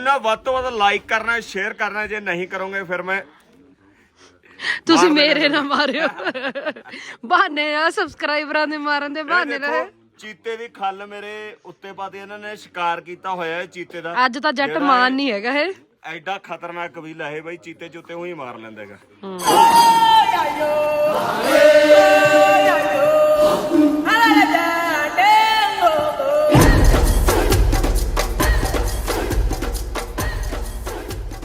ਨਾ ਵੱਧ ਤੋਂ ਵੱਧ ਲਾਈਕ ਕਰਨਾ ਸ਼ੇਅਰ ਕਰਨਾ ਜੇ ਨਹੀਂ ਕਰੋਗੇ ਫਿਰ ਮੈਂ ਤੁਸੀਂ ਮੇਰੇ ਨਾ ਮਾਰਿਓ। ਬਹਾਨੇ ਆ ਸਬਸਕ੍ਰਾਈਬਰਾਂ ਦੇ ਮਾਰਨ ਦੇ ਬਹਾਨੇ ਰਹੇ ਚੀਤੇ ਦੀ ਖੱਲ ਮੇਰੇ ਉੱਤੇ ਪਾਤੇ ਇਹਨਾਂ ਨੇ ਸ਼ਿਕਾਰ ਕੀਤਾ ਹੋਇਆ ਹੈ ਚੀਤੇ ਦਾ। ਅੱਜ ਤਾਂ ਜੱਟ ਮਾਨ ਨਹੀਂ ਹੈਗਾ ਇਹ। ਐਡਾ ਖਤਰਨਾਕ ਕਬੀਲਾ ਹੈ ਬਈ ਚੀਤੇ ਚੁੱਤੇ ਉਹੀ ਮਾਰ ਲੈਂਦਾ ਹੈਗਾ।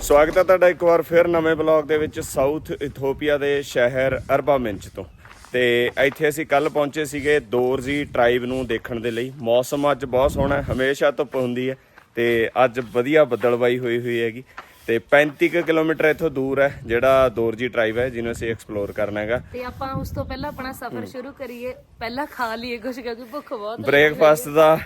ਸਵਾਗਤ ਹੈ ਤੁਹਾਡਾ ਇੱਕ ਵਾਰ ਫਿਰ ਨਵੇਂ ਬਲੌਗ ਦੇ ਵਿੱਚ ਸਾਊਥ ਇਥੋਪੀਆ ਦੇ ਸ਼ਹਿਰ ਅਰਬਾ ਮਿੰਚ ਤੋਂ। ਤੇ ਇੱਥੇ ਅਸੀਂ ਕੱਲ ਪਹੁੰਚੇ ਸੀਗੇ ਦੋਰਜ਼ੀ ਟ੍ਰਾਈਬ ਨੂੰ ਦੇਖਣ ਦੇ ਲਈ। ਮੌਸਮ ਅੱਜ ਬਹੁਤ ਸੋਹਣਾ ਹੈ ਹਮੇਸ਼ਾ ਧੁੱਪ ਹੁੰਦੀ ਹੈ ਤੇ ਅੱਜ ਵਧੀਆ ਬੱਦਲਬਾਈ ਹੋਈ ਹੋਈ ਹੈਗੀ। ਤੇ 35 ਕੁ ਕਿਲੋਮੀਟਰ ਇੱਥੋਂ ਦੂਰ ਹੈ ਜਿਹੜਾ ਦੋਰਜੀ ਟ੍ਰਾਈਬ ਹੈ ਜਿਹਨੂੰ ਅਸੀਂ ਐਕਸਪਲੋਰ ਕਰਨਾ ਹੈਗਾ। ਤੇ ਆਪਾਂ ਉਸ ਤੋਂ ਪਹਿਲਾਂ ਆਪਣਾ ਸਫ਼ਰ ਸ਼ੁਰੂ ਕਰੀਏ। ਪਹਿਲਾਂ ਖਾ ਲਈਏ ਕੁਝ ਕਿਉਂਕਿ ਭੁੱਖ ਬਹੁਤ ਹੈ। ਬ੍ਰੇਕਫਾਸਟ ਦਾ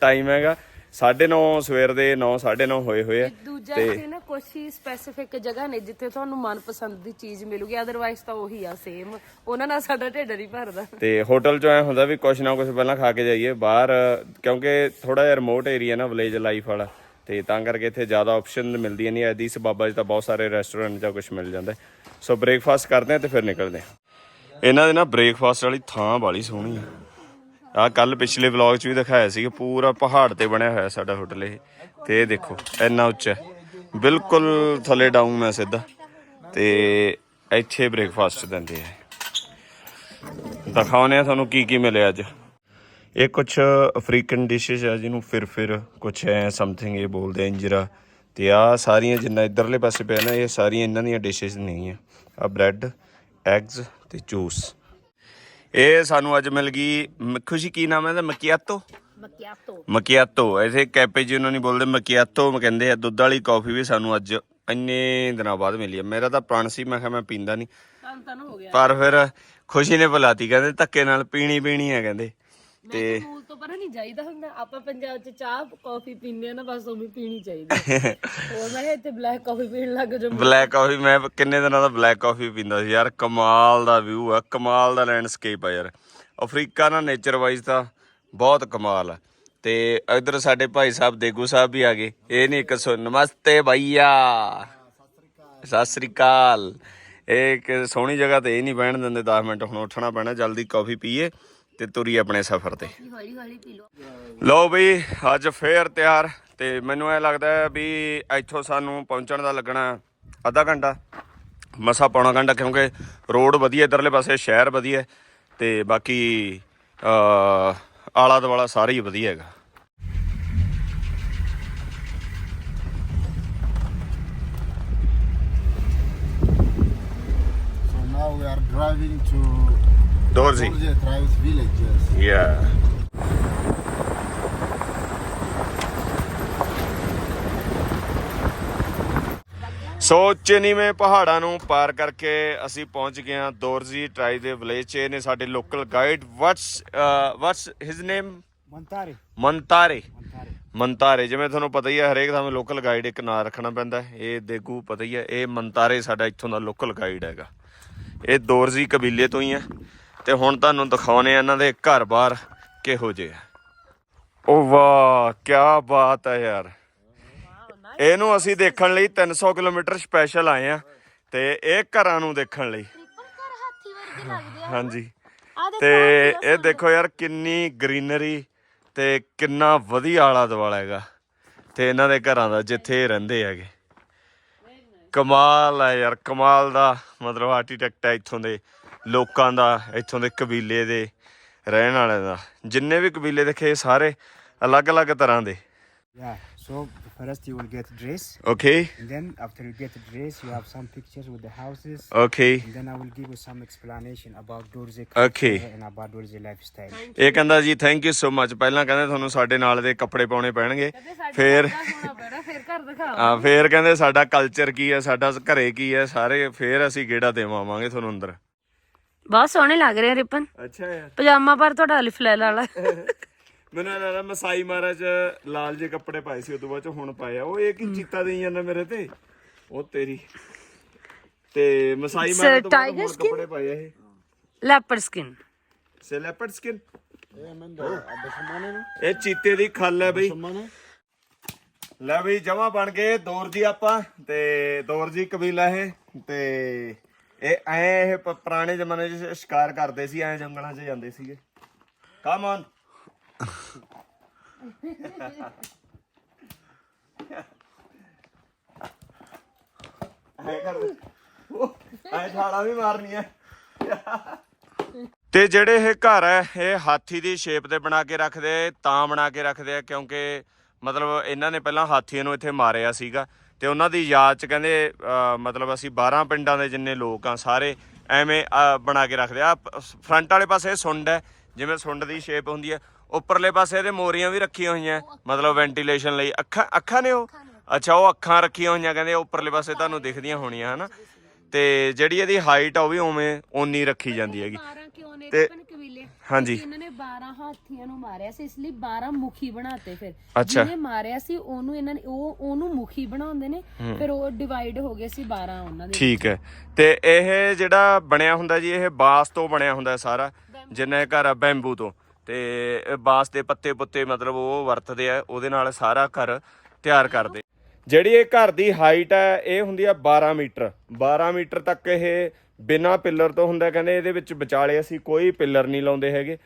ਟਾਈਮ ਹੈਗਾ। 9:30 ਸਵੇਰ ਦੇ 9:30 ਹੋਏ ਹੋਏ ਆ। ਦੂਜਾ ਇੱਥੇ ਨਾ ਕੁਝ ਹੀ ਸਪੈਸੀਫਿਕ ਜਗ੍ਹਾ ਨੇ ਜਿੱਥੇ ਤੁਹਾਨੂੰ ਮਨਪਸੰਦ ਦੀ ਚੀਜ਼ ਮਿਲੂਗੀ। ਅਦਰਵਾਈਜ਼ ਤਾਂ ਉਹੀ ਆ ਸੇਮ ਉਹਨਾਂ ਨਾਲ ਸਾਡਾ ਢਿੱਡ ਨਹੀਂ ਭਰਦਾ। ਤੇ ਹੋਟਲ ਚੋਂ ਐ ਹੁੰਦਾ ਵੀ ਕੁਛ ਨਾ ਕੁਛ ਪਹਿਲਾਂ ਖਾ ਕੇ ਜਾਈਏ। ਬਾਹਰ ਕਿਉਂਕਿ ਥੋੜਾ ਜਿਹਾ ਰਿਮੋਟ ਏਰੀਆ ਨਾ ਵਿਲੇਜ ਲਾਈਫ ਵਾਲਾ। ਤੇ ਤਾਂ ਕਰਕੇ ਇੱਥੇ ਜ਼ਿਆਦਾ ਆਪਸ਼ਨ ਮਿਲਦੀਆਂ ਨਹੀਂ। ਐਦੀਸ ਬਾਬਾ ਜੀ ਤਾਂ ਬਹੁਤ ਸਾਰੇ ਰੈਸਟੋਰੈਂਟ ਜਾਂ ਕੁਝ ਮਿਲ ਜਾਂਦਾ। ਸੋ ਬ੍ਰੇਕਫਾਸਟ ਕਰਦੇ ਆ ਤੇ ਫਿਰ ਨਿਕਲਦੇ ਆ। ਇਹਨਾਂ ਦੇ ਨਾ ਬ੍ਰੇਕਫਾਸਟ ਵਾਲੀ ਥਾਂ ਬਾਲੀ ਸੋਹਣੀ ਆ। ਆ ਕੱਲ ਪਿਛਲੇ ਵਲੌਗ 'ਚ ਵੀ ਦਿਖਾਇਆ ਸੀ ਕਿ ਪੂਰਾ ਪਹਾੜ ਤੇ ਬਣਿਆ ਹੋਇਆ ਸਾਡਾ ਹੋਟਲ ਇਹ। ਤੇ ਇਹ ਦੇਖੋ, ਇੰਨਾ ਉੱਚਾ ਬਿਲਕੁਲ ਥੱਲੇ ਡਾਊਨ ਹੈ ਸਿੱਧਾ। ਤੇ ਇੱਥੇ ਬ੍ਰੇਕਫਾਸਟ ਦਿੰਦੇ ਆ। ਦਿਖਾਉਨੇ ਆ ਤੁਹਾਨੂੰ ਕੀ ਕੀ ਮਿਲਿਆ ਅੱਜ। ਇਹ ਕੁਝ ਅਫਰੀਕਨ ਡਿਸ਼ਸ ਆ ਜਿਹਨੂੰ ਫਿਰ ਫਿਰ ਕੁਝ ਐ ਸਮਥਿੰਗ ਇਹ ਬੋਲਦੇ ਇੰਜਰਾ। ਤੇ ਆ ਸਾਰੀਆਂ ਜਿੰਨਾ ਇਧਰਲੇ ਪਾਸੇ ਪਿਆ ਨਾ, ਇਹ ਸਾਰੀਆਂ ਇਹਨਾਂ ਦੀਆਂ ਡਿਸ਼ਸ ਨਹੀਂ ਆ। ਆ ਬ੍ਰੈਡ ਐਗਸ ਤੇ ਜੂਸ ਇਹ ਸਾਨੂੰ ਅੱਜ ਮਿਲ ਗਈ ਮ- ਖੁਸ਼ੀ ਕੀ ਨਾਮ ਹੈ ਇਹਦਾ? ਮਕੀਆਤੋ? ਮਕਿਆਤੋ। ਮਕੀਆਤੋ। ਐਸੇ ਕੈਪੇਚੀਨੋ ਨਹੀਂ ਬੋਲਦੇ ਮਕੀਆਤੋ ਕਹਿੰਦੇ ਆ ਦੁੱਧ ਵਾਲੀ ਕਾਫੀ ਵੀ ਸਾਨੂੰ ਅੱਜ ਇੰਨੇ ਦਿਨਾਂ ਬਾਅਦ ਮਿਲੀ ਹੈ ਮੇਰਾ ਤਾਂ ਪ੍ਰਣ ਸੀ ਮੈਂ ਕਿਹਾ ਮੈਂ ਪੀਂਦਾ ਨਹੀਂ। ਤਾਂ ਤਾਂ ਹੋ ਗਿਆ। ਪਰ ਫਿਰ ਖੁਸ਼ੀ ਨੇ ਬੁਲਾਤੀ ਕਹਿੰਦੇ ਧੱਕੇ ਨਾਲ ਪੀਣੀ ਪੀਣੀ ਹੈ ਕਹਿੰਦੇ। ਤੇ ਪਰਾਂ ਨਹੀਂ ਜਾਈਦਾ ਹੁੰਦਾ। ਆਪਾਂ ਪੰਜਾਬ 'ਚ ਚਾਹ ਕਾਫੀ ਪੀਂਦੇ ਆ ਨਾ ਬਸ ਉਹ ਵੀ ਪੀਣੀ ਚਾਹੀਦੀ ਹੋਰ ਮੈਂ ਕਿਹਾ ਇੱਥੇ ਬਲੈਕ ਕਾਫੀ ਪੀਣ ਲੱਗ ਜਾ ਬਲੈਕ ਕਾਫੀ ਮੈਂ ਕਿੰਨੇ ਦਿਨਾਂ ਦਾ ਬਲੈਕ ਕਾਫੀ ਪੀਂਦਾ ਸੀ ਯਾਰ। ਕਮਾਲ ਦਾ ਵਿਊ ਆ ਕਮਾਲ ਦਾ ਲੈਂਡਸਕੇਪ ਆ ਯਾਰ। ਅਫਰੀਕਾ ਨਾ ਨੇਚਰ ਵਾਈਜ਼ ਤਾਂ ਬਹੁਤ ਕਮਾਲ ਆ। ਤੇ ਇਧਰ ਸਾਡੇ ਭਾਈ ਸਾਹਿਬ ਦੇਗੂ ਸਾਹਿਬ ਵੀ ਆ ਗਏ। ਇਹ ਨਹੀਂ ਇੱਕ ਸੋ ਨਮਸਤੇ ਭਈਆ। ਸਤਿ ਸ੍ਰੀ ਅਕਾਲ। ਇਹ ਇੱਕ ਸੋਹਣੀ ਜਗ੍ਹਾ ਤੇ ਇਹ ਨਹੀਂ ਬਹਿਣ ਦਿੰਦੇ 10 ਮਿੰਟ ਹੁਣ ਉੱਠਣਾ ਪੈਣਾ ਜਲਦੀ ਕਾਫੀ ਪੀਏ। ਤੇ ਤੁਰੀ ਆਪਣੇ ਸਫ਼ਰ ਤੇ। ਲਓ। ਬਈ ਅੱਜ ਫੇਰ ਤਿਆਰ ਤੇ ਮੈਨੂੰ ਇਹ ਲੱਗਦਾ ਹੈ ਵੀ ਇੱਥੋਂ ਸਾਨੂੰ ਪਹੁੰਚਣ ਦਾ ਲੱਗਣਾ ਅੱਧਾ ਘੰਟਾ। ਮਸਾ ਪੌਣਾ ਘੰਟਾ ਕਿਉਂਕਿ ਰੋਡ ਵਧੀਆ ਇਧਰਲੇ ਪਾਸੇ ਸ਼ਹਿਰ ਵਧੀਆ ਤੇ ਬਾਕੀ ਆਲਾ ਦੁਆਲਾ ਸਾਰਾ ਹੀ ਵਧੀਆ ਹੈਗਾ। So now we are driving to ਦੋਰਜ਼ੀ Georgia Tribes village. Yes. ਯਾ ਸੋ ਚਨੀਵੇਂ ਪਹਾੜਾਂ ਨੂੰ ਪਾਰ ਕਰਕੇ ਅਸੀਂ ਪਹੁੰਚ ਗਏ ਹਾਂ ਦੋਰਜ਼ੀ ਟਰਾਈ ਦੇ ਵਿਲੇਜ 'ਚ ਨੇ ਸਾਡੇ local guide what's what's his name. Montari Montari. Montari ਜਿਵੇਂ ਤੁਹਾਨੂੰ ਪਤਾ ਹੀ ਹੈ ਹਰੇਕ ਥਾਂ ਲੋਕਲ ਗਾਈਡ ਇੱਕ ਨਾਂ ਰੱਖਣਾ ਪੈਂਦਾ ਇਹ ਦੇਗੂ ਪਤਾ ਹੀ ਹੈ ਇਹ ਮੰਤਾਰੇ ਸਾਡਾ ਇੱਥੋਂ ਦਾ ਲੋਕਲ ਗਾਈਡ ਹੈਗਾ ਇਹ ਦੋਰਜ਼ੀ ਕਬੀਲੇ ਤੋਂ ਹੀ ਹੈ ਤੇ ਹੁਣ ਤੁਹਾਨੂੰ ਦਿਖਾਉਣੇ ਆ ਇਹਨਾਂ ਦੇ ਘਰ-ਬਾਰ ਕਿਹੋ ਜਿਹੇ ਆ। ਓ ਵਾਹ ਕੀ ਬਾਤ ਹੈ ਯਾਰ। ਇਹਨੂੰ ਅਸੀਂ ਦੇਖਣ ਲਈ 300 ਕਿਲੋਮੀਟਰ ਸਪੈਸ਼ਲ ਆਏ ਆ ਤੇ ਇਹ ਘਰਾਂ ਨੂੰ ਦੇਖਣ ਲਈ। ਹਾਂਜੀ। ਤੇ ਇਹ ਦੇਖੋ। ਯਾਰ ਕਿੰਨੀ ਗ੍ਰੀਨਰੀ ਤੇ ਕਿੰਨਾ ਵਧੀਆ ਆਲਾ ਦੁਆਲਾ ਹੈਗਾ। ਤੇ ਇਹਨਾਂ ਦੇ ਘਰਾਂ ਦਾ ਜਿੱਥੇ ਰਹਿੰਦੇ ਹੈਗੇ। ਕਮਾਲ ਹੈ ਯਾਰ ਕਮਾਲ ਦਾ ਮਤਲਬ ਆਰਕੀਟੈਕਟ ਹੈ ਇੱਥੋਂ ਦੇ। ਲੋਕਾਂ ਦਾ ਇੱਥੋਂ ਦੇ ਕਬੀਲੇ ਦੇ ਰਹਿਣ ਵਾਲਿਆਂ ਦਾ ਜਿੰਨੇ ਵੀ ਕਬੀਲੇ ਦੇਖੇ ਸਾਰੇ ਅਲੱਗ-ਅਲੱਗ ਤਰ੍ਹਾਂ ਦੇ Yeah. So first you will get dress, okay and then after you get the dress, you have some pictures with the houses, okay and then I will give you some explanation about Dorje Okay. culture and about Dorje lifestyle. ਇਹ ਕਹਿੰਦਾ ਜੀ thank you so ਮੱਚ ਪਹਿਲਾਂ ਕਹਿੰਦੇ ਤੁਹਾਨੂੰ ਸਾਡੇ ਨਾਲ ਦੇ ਕੱਪੜੇ ਪਾਉਣੇ ਪੈਣਗੇ ਫਿਰ ਫਿਰ ਘਰ ਦਿਖਾ ਆ ਫੇਰ ਕਹਿੰਦੇ ਸਾਡਾ ਕਲਚਰ ਕੀ ਹੈ ਸਾਡਾ ਘਰੇ ਕੀ ਹੈ ਸਾਰੇ ਫੇਰ ਅਸੀਂ ਗੇੜਾ ਦੇਵਾਵਾਂਗੇ ਤੁਹਾਨੂੰ ਅੰਦਰ ਬਹੁਤ ਸੋਹਣੇ ਲੱਗ ਰਹੇ ਆ ਰਿਪਨ। ਅੱਛਾ ਯਾਰ। ਪਜਾਮਾ ਪਰ ਤੁਹਾਡਾ ਅਲਿਫ ਲੈ ਵਾਲਾ ਮੈਨੂੰ ਲੱਗਦਾ ਮਸਾਈ ਮਹਾਰਾਜ ਲਾਲ ਜੇ ਕੱਪੜੇ ਪਾਏ ਸੀ ਉਦੋਂ ਬਾਅਦ ਚ ਹੁਣ ਪਾਏ ਆ। ਉਹ ਇਹ ਕੀ ਚੀਤਾ ਦੇਈ ਜਾਂਦਾ ਮੇਰੇ ਤੇ? ਉਹ ਤੇਰੀ। ਤੇ ਮਸਾਈ It's, ਮਹਾਰਾਜ ਤੋਂ ਬਾਅਦ tiger ਹੁਣ skin? ਕੱਪੜੇ ਪਾਏ ਆ ਇਹ? Leopard skin say leopard skin uh, the Somane, no? ਇਹ ਚੀਤੇ ਦੀ ਖੱਲ ਹੈ ਬਈ? ਲੈ ਵੀ ਜਮਾ ਬਣ ਗਏ ਦੌਰ ਜੀ ਆਪਾਂ ਤੇ ਦੌਰ ਜੀ ਕਬੀਲਾ ਇਹ ਤੇ ਇਹ ਐ ਇਹ ਪ- ਪੁਰਾਣੇ ਜ਼ਮਾਨੇ 'ਚ ਸ਼ਿਕਾਰ ਕਰਦੇ ਸੀ, ਐ ਜੰਗਲਾਂ 'ਚ ਜਾਂਦੇ ਸੀਗੇ। ਕਮ ਔਨ ਐ ਕਰਦੇ ਐ ਛਾਲਾ ਵੀ ਮਾਰਨੀ ਐ ਤੇ ਜਿਹੜੇ ਇਹ ਘਰ ਹੈ, ਇਹ ਹਾਥੀ ਦੀ ਸ਼ੇਪ ਤੇ ਬਣਾ ਕੇ ਰੱਖਦੇ, ਤਾਂ ਬਣਾ ਕੇ ਰੱਖਦੇ ਆ, ਕਿਉਂਕਿ ਮਤਲਬ ਇਹਨਾਂ ਨੇ ਪਹਿਲਾਂ ਹਾਥੀਆਂ ਨੂੰ ਇੱਥੇ ਮਾਰਿਆ ਸੀਗਾ। ਤੇ ਉਹਨਾਂ ਦੀ ਯਾਦ ਚ ਕਹਿੰਦੇ ਮਤਲਬ ਅਸੀਂ 12 ਪਿੰਡਾਂ ਦੇ ਜਿੰਨੇ ਲੋਕ ਆ ਸਾਰੇ ਐਵੇਂ ਬਣਾ ਕੇ ਰੱਖਦੇ ਆ। ਫਰੰਟ ਵਾਲੇ ਪਾਸੇ ਸੁੰਡ ਹੈ ਜਿਵੇਂ ਸੁੰਡ ਦੀ ਸ਼ੇਪ ਹੁੰਦੀ ਹੈ। ਉੱਪਰਲੇ ਪਾਸੇ ਇਹਦੇ ਮੋਰੀਆਂ ਵੀ ਰੱਖੀਆਂ ਹੋਈਆਂ ਮਤਲਬ ਵੈਂਟੀਲੇਸ਼ਨ ਲਈ। ਅੱਖਾਂ ਅੱਖਾਂ ਨੇ ਉਹ? ਅੱਛਾ ਉਹ ਅੱਖਾਂ ਰੱਖੀਆਂ ਹੋਈਆਂ ਕਹਿੰਦੇ ਉੱਪਰਲੇ ਪਾਸੇ ਤੁਹਾਨੂੰ ਦਿਖਦੀਆਂ ਹੋਣੀਆਂ ਹਨਾ। ਤੇ ਜਿਹੜੀ ਇਹਦੀ ਹਾਈਟ ਆ ਉਹ ਵੀ ਉਵੇਂ ਓਨੀ ਰੱਖੀ ਜਾਂਦੀ ਹੈਗੀ। 12 ਕਿਉਂ ਨੇ? ਤੇ- ਹਾਂਜੀ। ਇਹਨਾਂ ਨੇ 12 ਹਾਥੀਆਂ ਨੂੰ ਮਾਰਿਆ ਸੀ ਇਸ ਲਈ 12 ਮੁਖੀ ਬਣਾਤੇ ਫਿਰ। ਅੱਛਾ। ਜਿਹਨੇ ਮਾਰਿਆ ਸੀ ਉਹਨੂੰ ਇਹਨਾਂ ਨੇ ਉਹ ਉਹਨੂੰ ਮੁਖੀ ਬਣਾਉਂਦੇ ਨੇ ਫਿਰ ਉਹ ਡਿਵਾਈਡ ਹੋ ਗਏ ਸੀ 12 ਉਹਨਾਂ ਦੇ। ਠੀਕ ਹੈ। ਤੇ ਇਹ ਜਿਹੜਾ ਬਣਿਆ ਹੁੰਦਾ ਜੀ ਇਹ ਬਾਂਸ ਤੋਂ ਬਣਿਆ ਹੁੰਦਾ ਸਾਰਾ ਜਿੰਨਾ ਇਹ ਘਰ ਆ ਬੈਂਬੂ ਤੋਂ। ਤੇ ਇਹ ਬਾਂਸ ਦੇ ਪੱਤੇ ਪੁੱਤੇ ਮਤਲਬ ਉਹ ਵਰਤਦੇ ਆ ਉਹਦੇ ਨਾਲ ਸਾਰਾ ਘਰ ਤਿਆਰ ਕਰਦੇ। ਜਿਹੜੀ ਇਹ ਘਰ ਦੀ ਹਾਈਟ ਹੈ ਇਹ ਹੁੰਦੀ ਆ 12 ਮੀਟਰ। 12 ਮੀਟਰ ਤੱਕ ਇਹ ਬਿਨਾ ਪਿੱਲਰ ਤੋਂ ਹੁੰਦਾ, ਕਹਿੰਦੇ ਇਹਦੇ ਵਿੱਚ ਵਿਚਾਲੇ ਅਸੀਂ ਕੋਈ ਪਿੱਲਰ ਨਹੀਂ ਲਾਉਂਦੇ ਹੈਗੇ।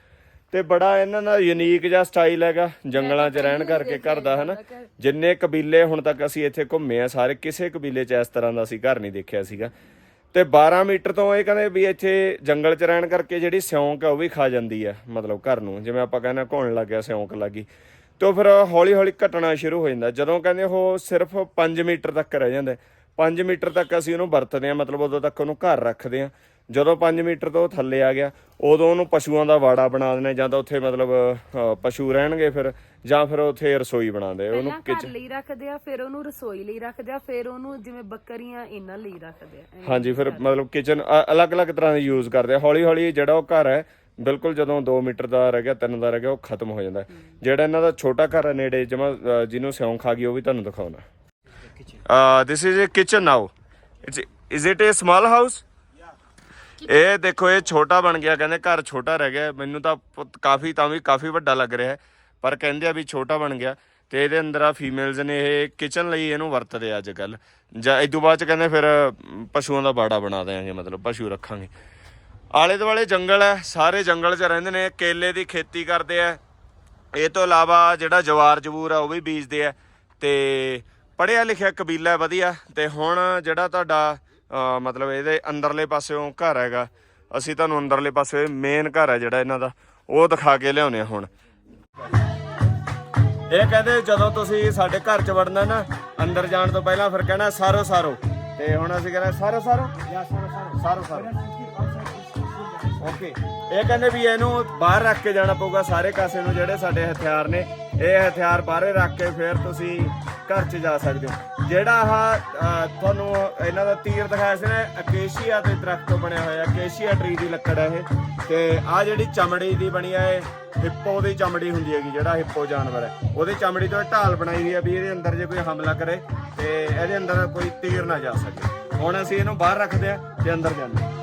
ਤੇ ਬੜਾ ਇਹਨਾਂ ਦਾ ਯੂਨੀਕ ਜਿਹਾ ਸਟਾਈਲ ਹੈਗਾ, ਜੰਗਲਾਂ 'ਚ ਰਹਿਣ ਕਰਕੇ ਘਰ ਦਾ, ਹਨਾ? ਜਿੰਨੇ ਕਬੀਲੇ ਹੁਣ ਤੱਕ ਅਸੀਂ ਇੱਥੇ ਘੁੰਮੇ ਆ, ਸਾਰੇ ਕਿਸੇ ਕਬੀਲੇ 'ਚ ਇਸ ਤਰ੍ਹਾਂ ਦਾ ਅਸੀਂ ਘਰ ਨਹੀਂ ਦੇਖਿਆ ਸੀਗਾ। ਤੇ 12 ਮੀਟਰ ਤੋਂ ਇਹ ਕਹਿੰਦੇ ਵੀ ਇੱਥੇ ਜੰਗਲ 'ਚ ਰਹਿਣ ਕਰਕੇ ਜਿਹੜੀ ਸਿਉਂਕ ਆ, ਉਹ ਵੀ ਖਾ ਜਾਂਦੀ ਆ, ਮਤਲਬ ਘਰ ਨੂੰ। ਜਿਵੇਂ ਆਪਾਂ ਕਹਿੰਦੇ ਆ ਘੁਣ ਲੱਗ ਗਿਆ ਸਿਉਂਕ ਲੱਗੀ। ਤੇ ਫਿਰ ਹੌਲੀ ਹੌਲੀ ਘਟਣਾ ਸ਼ੁਰੂ ਹੋ ਜਾਂਦਾ। ਜਦੋਂ ਕਹਿੰਦੇ ਉਹ ਸਿਰਫ 5 ਮੀਟਰ ਤੱਕ ਰਹਿ ਜਾਂਦਾ। 5 ਮੀਟਰ ਤੱਕ ਅਸੀਂ ਉਹਨੂੰ ਵਰਤਦੇ ਆ ਮਤਲਬ ਉਦੋਂ ਤੱਕ ਉਹਨੂੰ ਘਰ ਰੱਖਦੇ ਆ ਜਦੋਂ 5 ਮੀਟਰ ਤੋਂ ਥੱਲੇ ਆ ਗਿਆ ਉਦੋਂ ਉਹਨੂੰ ਪਸ਼ੂਆਂ ਦਾ ਵਾੜਾ ਬਣਾ ਦਿੰਦੇ ਜਾਂ ਤਾਂ ਉੱਥੇ ਮਤਲਬ ਪਸ਼ੂ ਰਹਿਣਗੇ ਫਿਰ ਜਾਂ ਫਿਰ ਉੱਥੇ ਰਸੋਈ ਬਣਾਉਂਦੇ ਉਹਨੂੰ ਘਰ ਲਈ ਰੱਖਦੇ ਆ ਫਿਰ ਉਹਨੂੰ ਰਸੋਈ ਲਈ ਰੱਖਦੇ ਆ ਫਿਰ ਉਹਨੂੰ ਜਿਵੇਂ ਬੱਕਰੀਆਂ ਇਹਨਾਂ ਲਈ ਰੱਖਦੇ ਆ। ਹਾਂਜੀ ਫਿਰ ਮਤਲਬ ਕਿਚਨ ਅਲੱਗ-ਅਲੱਗ ਤਰ੍ਹਾਂ ਦੇ ਯੂਜ਼ ਕਰਦੇ ਆ ਹੌਲੀ ਹੌਲੀ ਜਿਹੜਾ ਉਹ ਘਰ ਹੈ ਬਿਲਕੁਲ ਜਦੋਂ 2 ਮੀਟਰ ਦਾ ਰਹਿ ਗਿਆ 3 ਦਾ ਰਹਿ ਗਿਆ ਉਹ ਖਤਮ ਹੋ ਜਾਂਦਾ। ਜਿਹੜਾ ਇਹਨਾਂ ਦਾ ਛੋਟਾ ਘਰ ਹੈ ਨੇੜੇ ਜਮਾ ਜਿਹਨੂੰ ਸਿਉਂਖ ਆ ਗਈ ਉਹ ਵੀ ਤੁਹਾਨੂੰ ਦਿਖਾਉਣਾ uh this is a kitchen now. It's is it a small house? ਇਹ ਦੇਖੋ ਇਹ ਛੋਟਾ ਬਣ ਗਿਆ ਕਹਿੰਦੇ ਘਰ ਛੋਟਾ ਰਹਿ ਗਿਆ। ਮੈਨੂੰ ਤਾਂ ਕਾਫੀ ਤਾਂ ਵੀ ਕਾਫੀ ਵੱਡਾ ਲੱਗ ਰਿਹਾ ਹੈ। ਪਰ ਕਹਿੰਦੇ ਆ ਵੀ ਛੋਟਾ ਬਣ ਗਿਆ। ਤੇ ਇਹਦੇ ਅੰਦਰ ਆ ਫੀਮੇਲਸ ਨੇ ਇਹ ਕਿਚਨ ਲਈ ਇਹਨੂੰ ਵਰਤਦੇ ਆ ਅੱਜ ਕੱਲ ਜਾਂ ਇਸ ਤੋਂ ਬਾਅਦ ਚ ਕਹਿੰਦੇ ਫਿਰ ਪਸ਼ੂਆਂ ਦਾ ਬਾੜਾ ਬਣਾ ਦੇਾਂਗੇ ਮਤਲਬ ਪਸ਼ੂ ਰੱਖਾਂਗੇ। ਆਲੇ ਦੁਆਲੇ ਜੰਗਲ ਹੈ ਸਾਰੇ ਜੰਗਲ 'ਚ ਰਹਿੰਦੇ ਨੇ ਕੇਲੇ ਦੀ ਖੇਤੀ ਕਰਦੇ ਆ। ਇਹ ਤੋਂ ਇਲਾਵਾ ਜਿਹੜਾ ਜਵਾਰ ਜਬੂਰ ਆ ਉਹ ਵੀ ਬੀਜਦੇ ਆ। ਤੇ ਪੜਿਆ ਲਿਖਿਆ ਕਬੀਲਾ ਵਧੀਆ ਤੇ ਹੁਣ ਜਿਹੜਾ ਤੁਹਾਡਾ ਮਤਲਬ ਇਹਦੇ ਅੰਦਰਲੇ ਪਾਸਿਓਂ ਘਰ ਹੈਗਾ, ਅਸੀਂ ਤੁਹਾਨੂੰ ਅੰਦਰਲੇ ਪਾਸੇ ਮੇਨ ਘਰ ਹੈ ਜਿਹੜਾ ਇਹਨਾਂ ਦਾ, ਉਹ ਦਿਖਾ ਕੇ ਲਿਆਉਨੇ ਆ ਹੁਣ। ਇਹ ਕਹਿੰਦੇ ਜਦੋਂ ਤੁਸੀਂ ਸਾਡੇ ਘਰ 'ਚ ਵੜਨਾ ਨਾ, ਅੰਦਰ ਜਾਣ ਤੋਂ ਪਹਿਲਾਂ ਫਿਰ ਕਹਿਣਾ ਸਾਰੋ ਸਾਰੋ। ਤੇ ਹੁਣ ਅਸੀਂ ਕਹਿੰਦੇ ਸਾਰੋ ਸਾਰੋ? ਸਾਰੋ ਸਾਰੋ। ਓਕੇ ਇਹ ਕਹਿੰਦੇ ਵੀ ਇਹਨੂੰ ਬਾਹਰ ਰੱਖ ਕੇ ਜਾਣਾ ਪਊਗਾ, ਸਾਰੇ ਕਾਸੇ ਨੂੰ ਜਿਹੜੇ ਸਾਡੇ ਹਥਿਆਰ ਨੇ, ਇਹ ਹਥਿਆਰ ਬਾਹਰੇ ਰੱਖ ਕੇ ਫਿਰ ਤੁਸੀਂ ਘਰ 'ਚ ਜਾ ਸਕਦੇ ਹੋ। ਜਿਹੜਾ ਆਹ ਤੁਹਾਨੂੰ ਇਹਨਾਂ ਦਾ ਤੀਰ ਦਿਖਾਇਆ ਸੀ ਨਾ, ਅਕੇਸ਼ੀਆ ਦੇ ਦਰਖਤ ਤੋਂ ਬਣਿਆ ਹੋਇਆ, ਅਕੇਸ਼ੀਆ ਟਰੀ ਦੀ ਲੱਕੜ ਹੈ ਇਹ। ਤੇ ਆ ਜਿਹੜੀ ਚਮੜੀ ਦੀ ਬਣੀ ਹੈ ਇਹ ਹਿੱਪੋ ਦੀ ਚਮੜੀ ਹੁੰਦੀ ਹੈਗੀ, ਜਿਹੜਾ ਹਿੱਪੋ ਜਾਨਵਰ ਹੈ। ਉਹਦੀ ਚਮੜੀ ਤੋਂ ਇਹ ਢਾਲ ਬਣਾਈ ਹੋਈ ਹੈ ਵੀ ਇਹਦੇ ਅੰਦਰ ਜੇ ਕੋਈ ਹਮਲਾ ਕਰੇ, ਤੇ ਇਹਦੇ ਅੰਦਰ ਕੋਈ ਤੀਰ ਨਾ ਜਾ ਸਕੇ। ਹੁਣ ਅਸੀਂ ਇਹਨੂੰ ਬਾਹਰ ਰੱਖਦੇ ਆ ਤੇ ਅੰਦਰ ਜਾਂਦੇ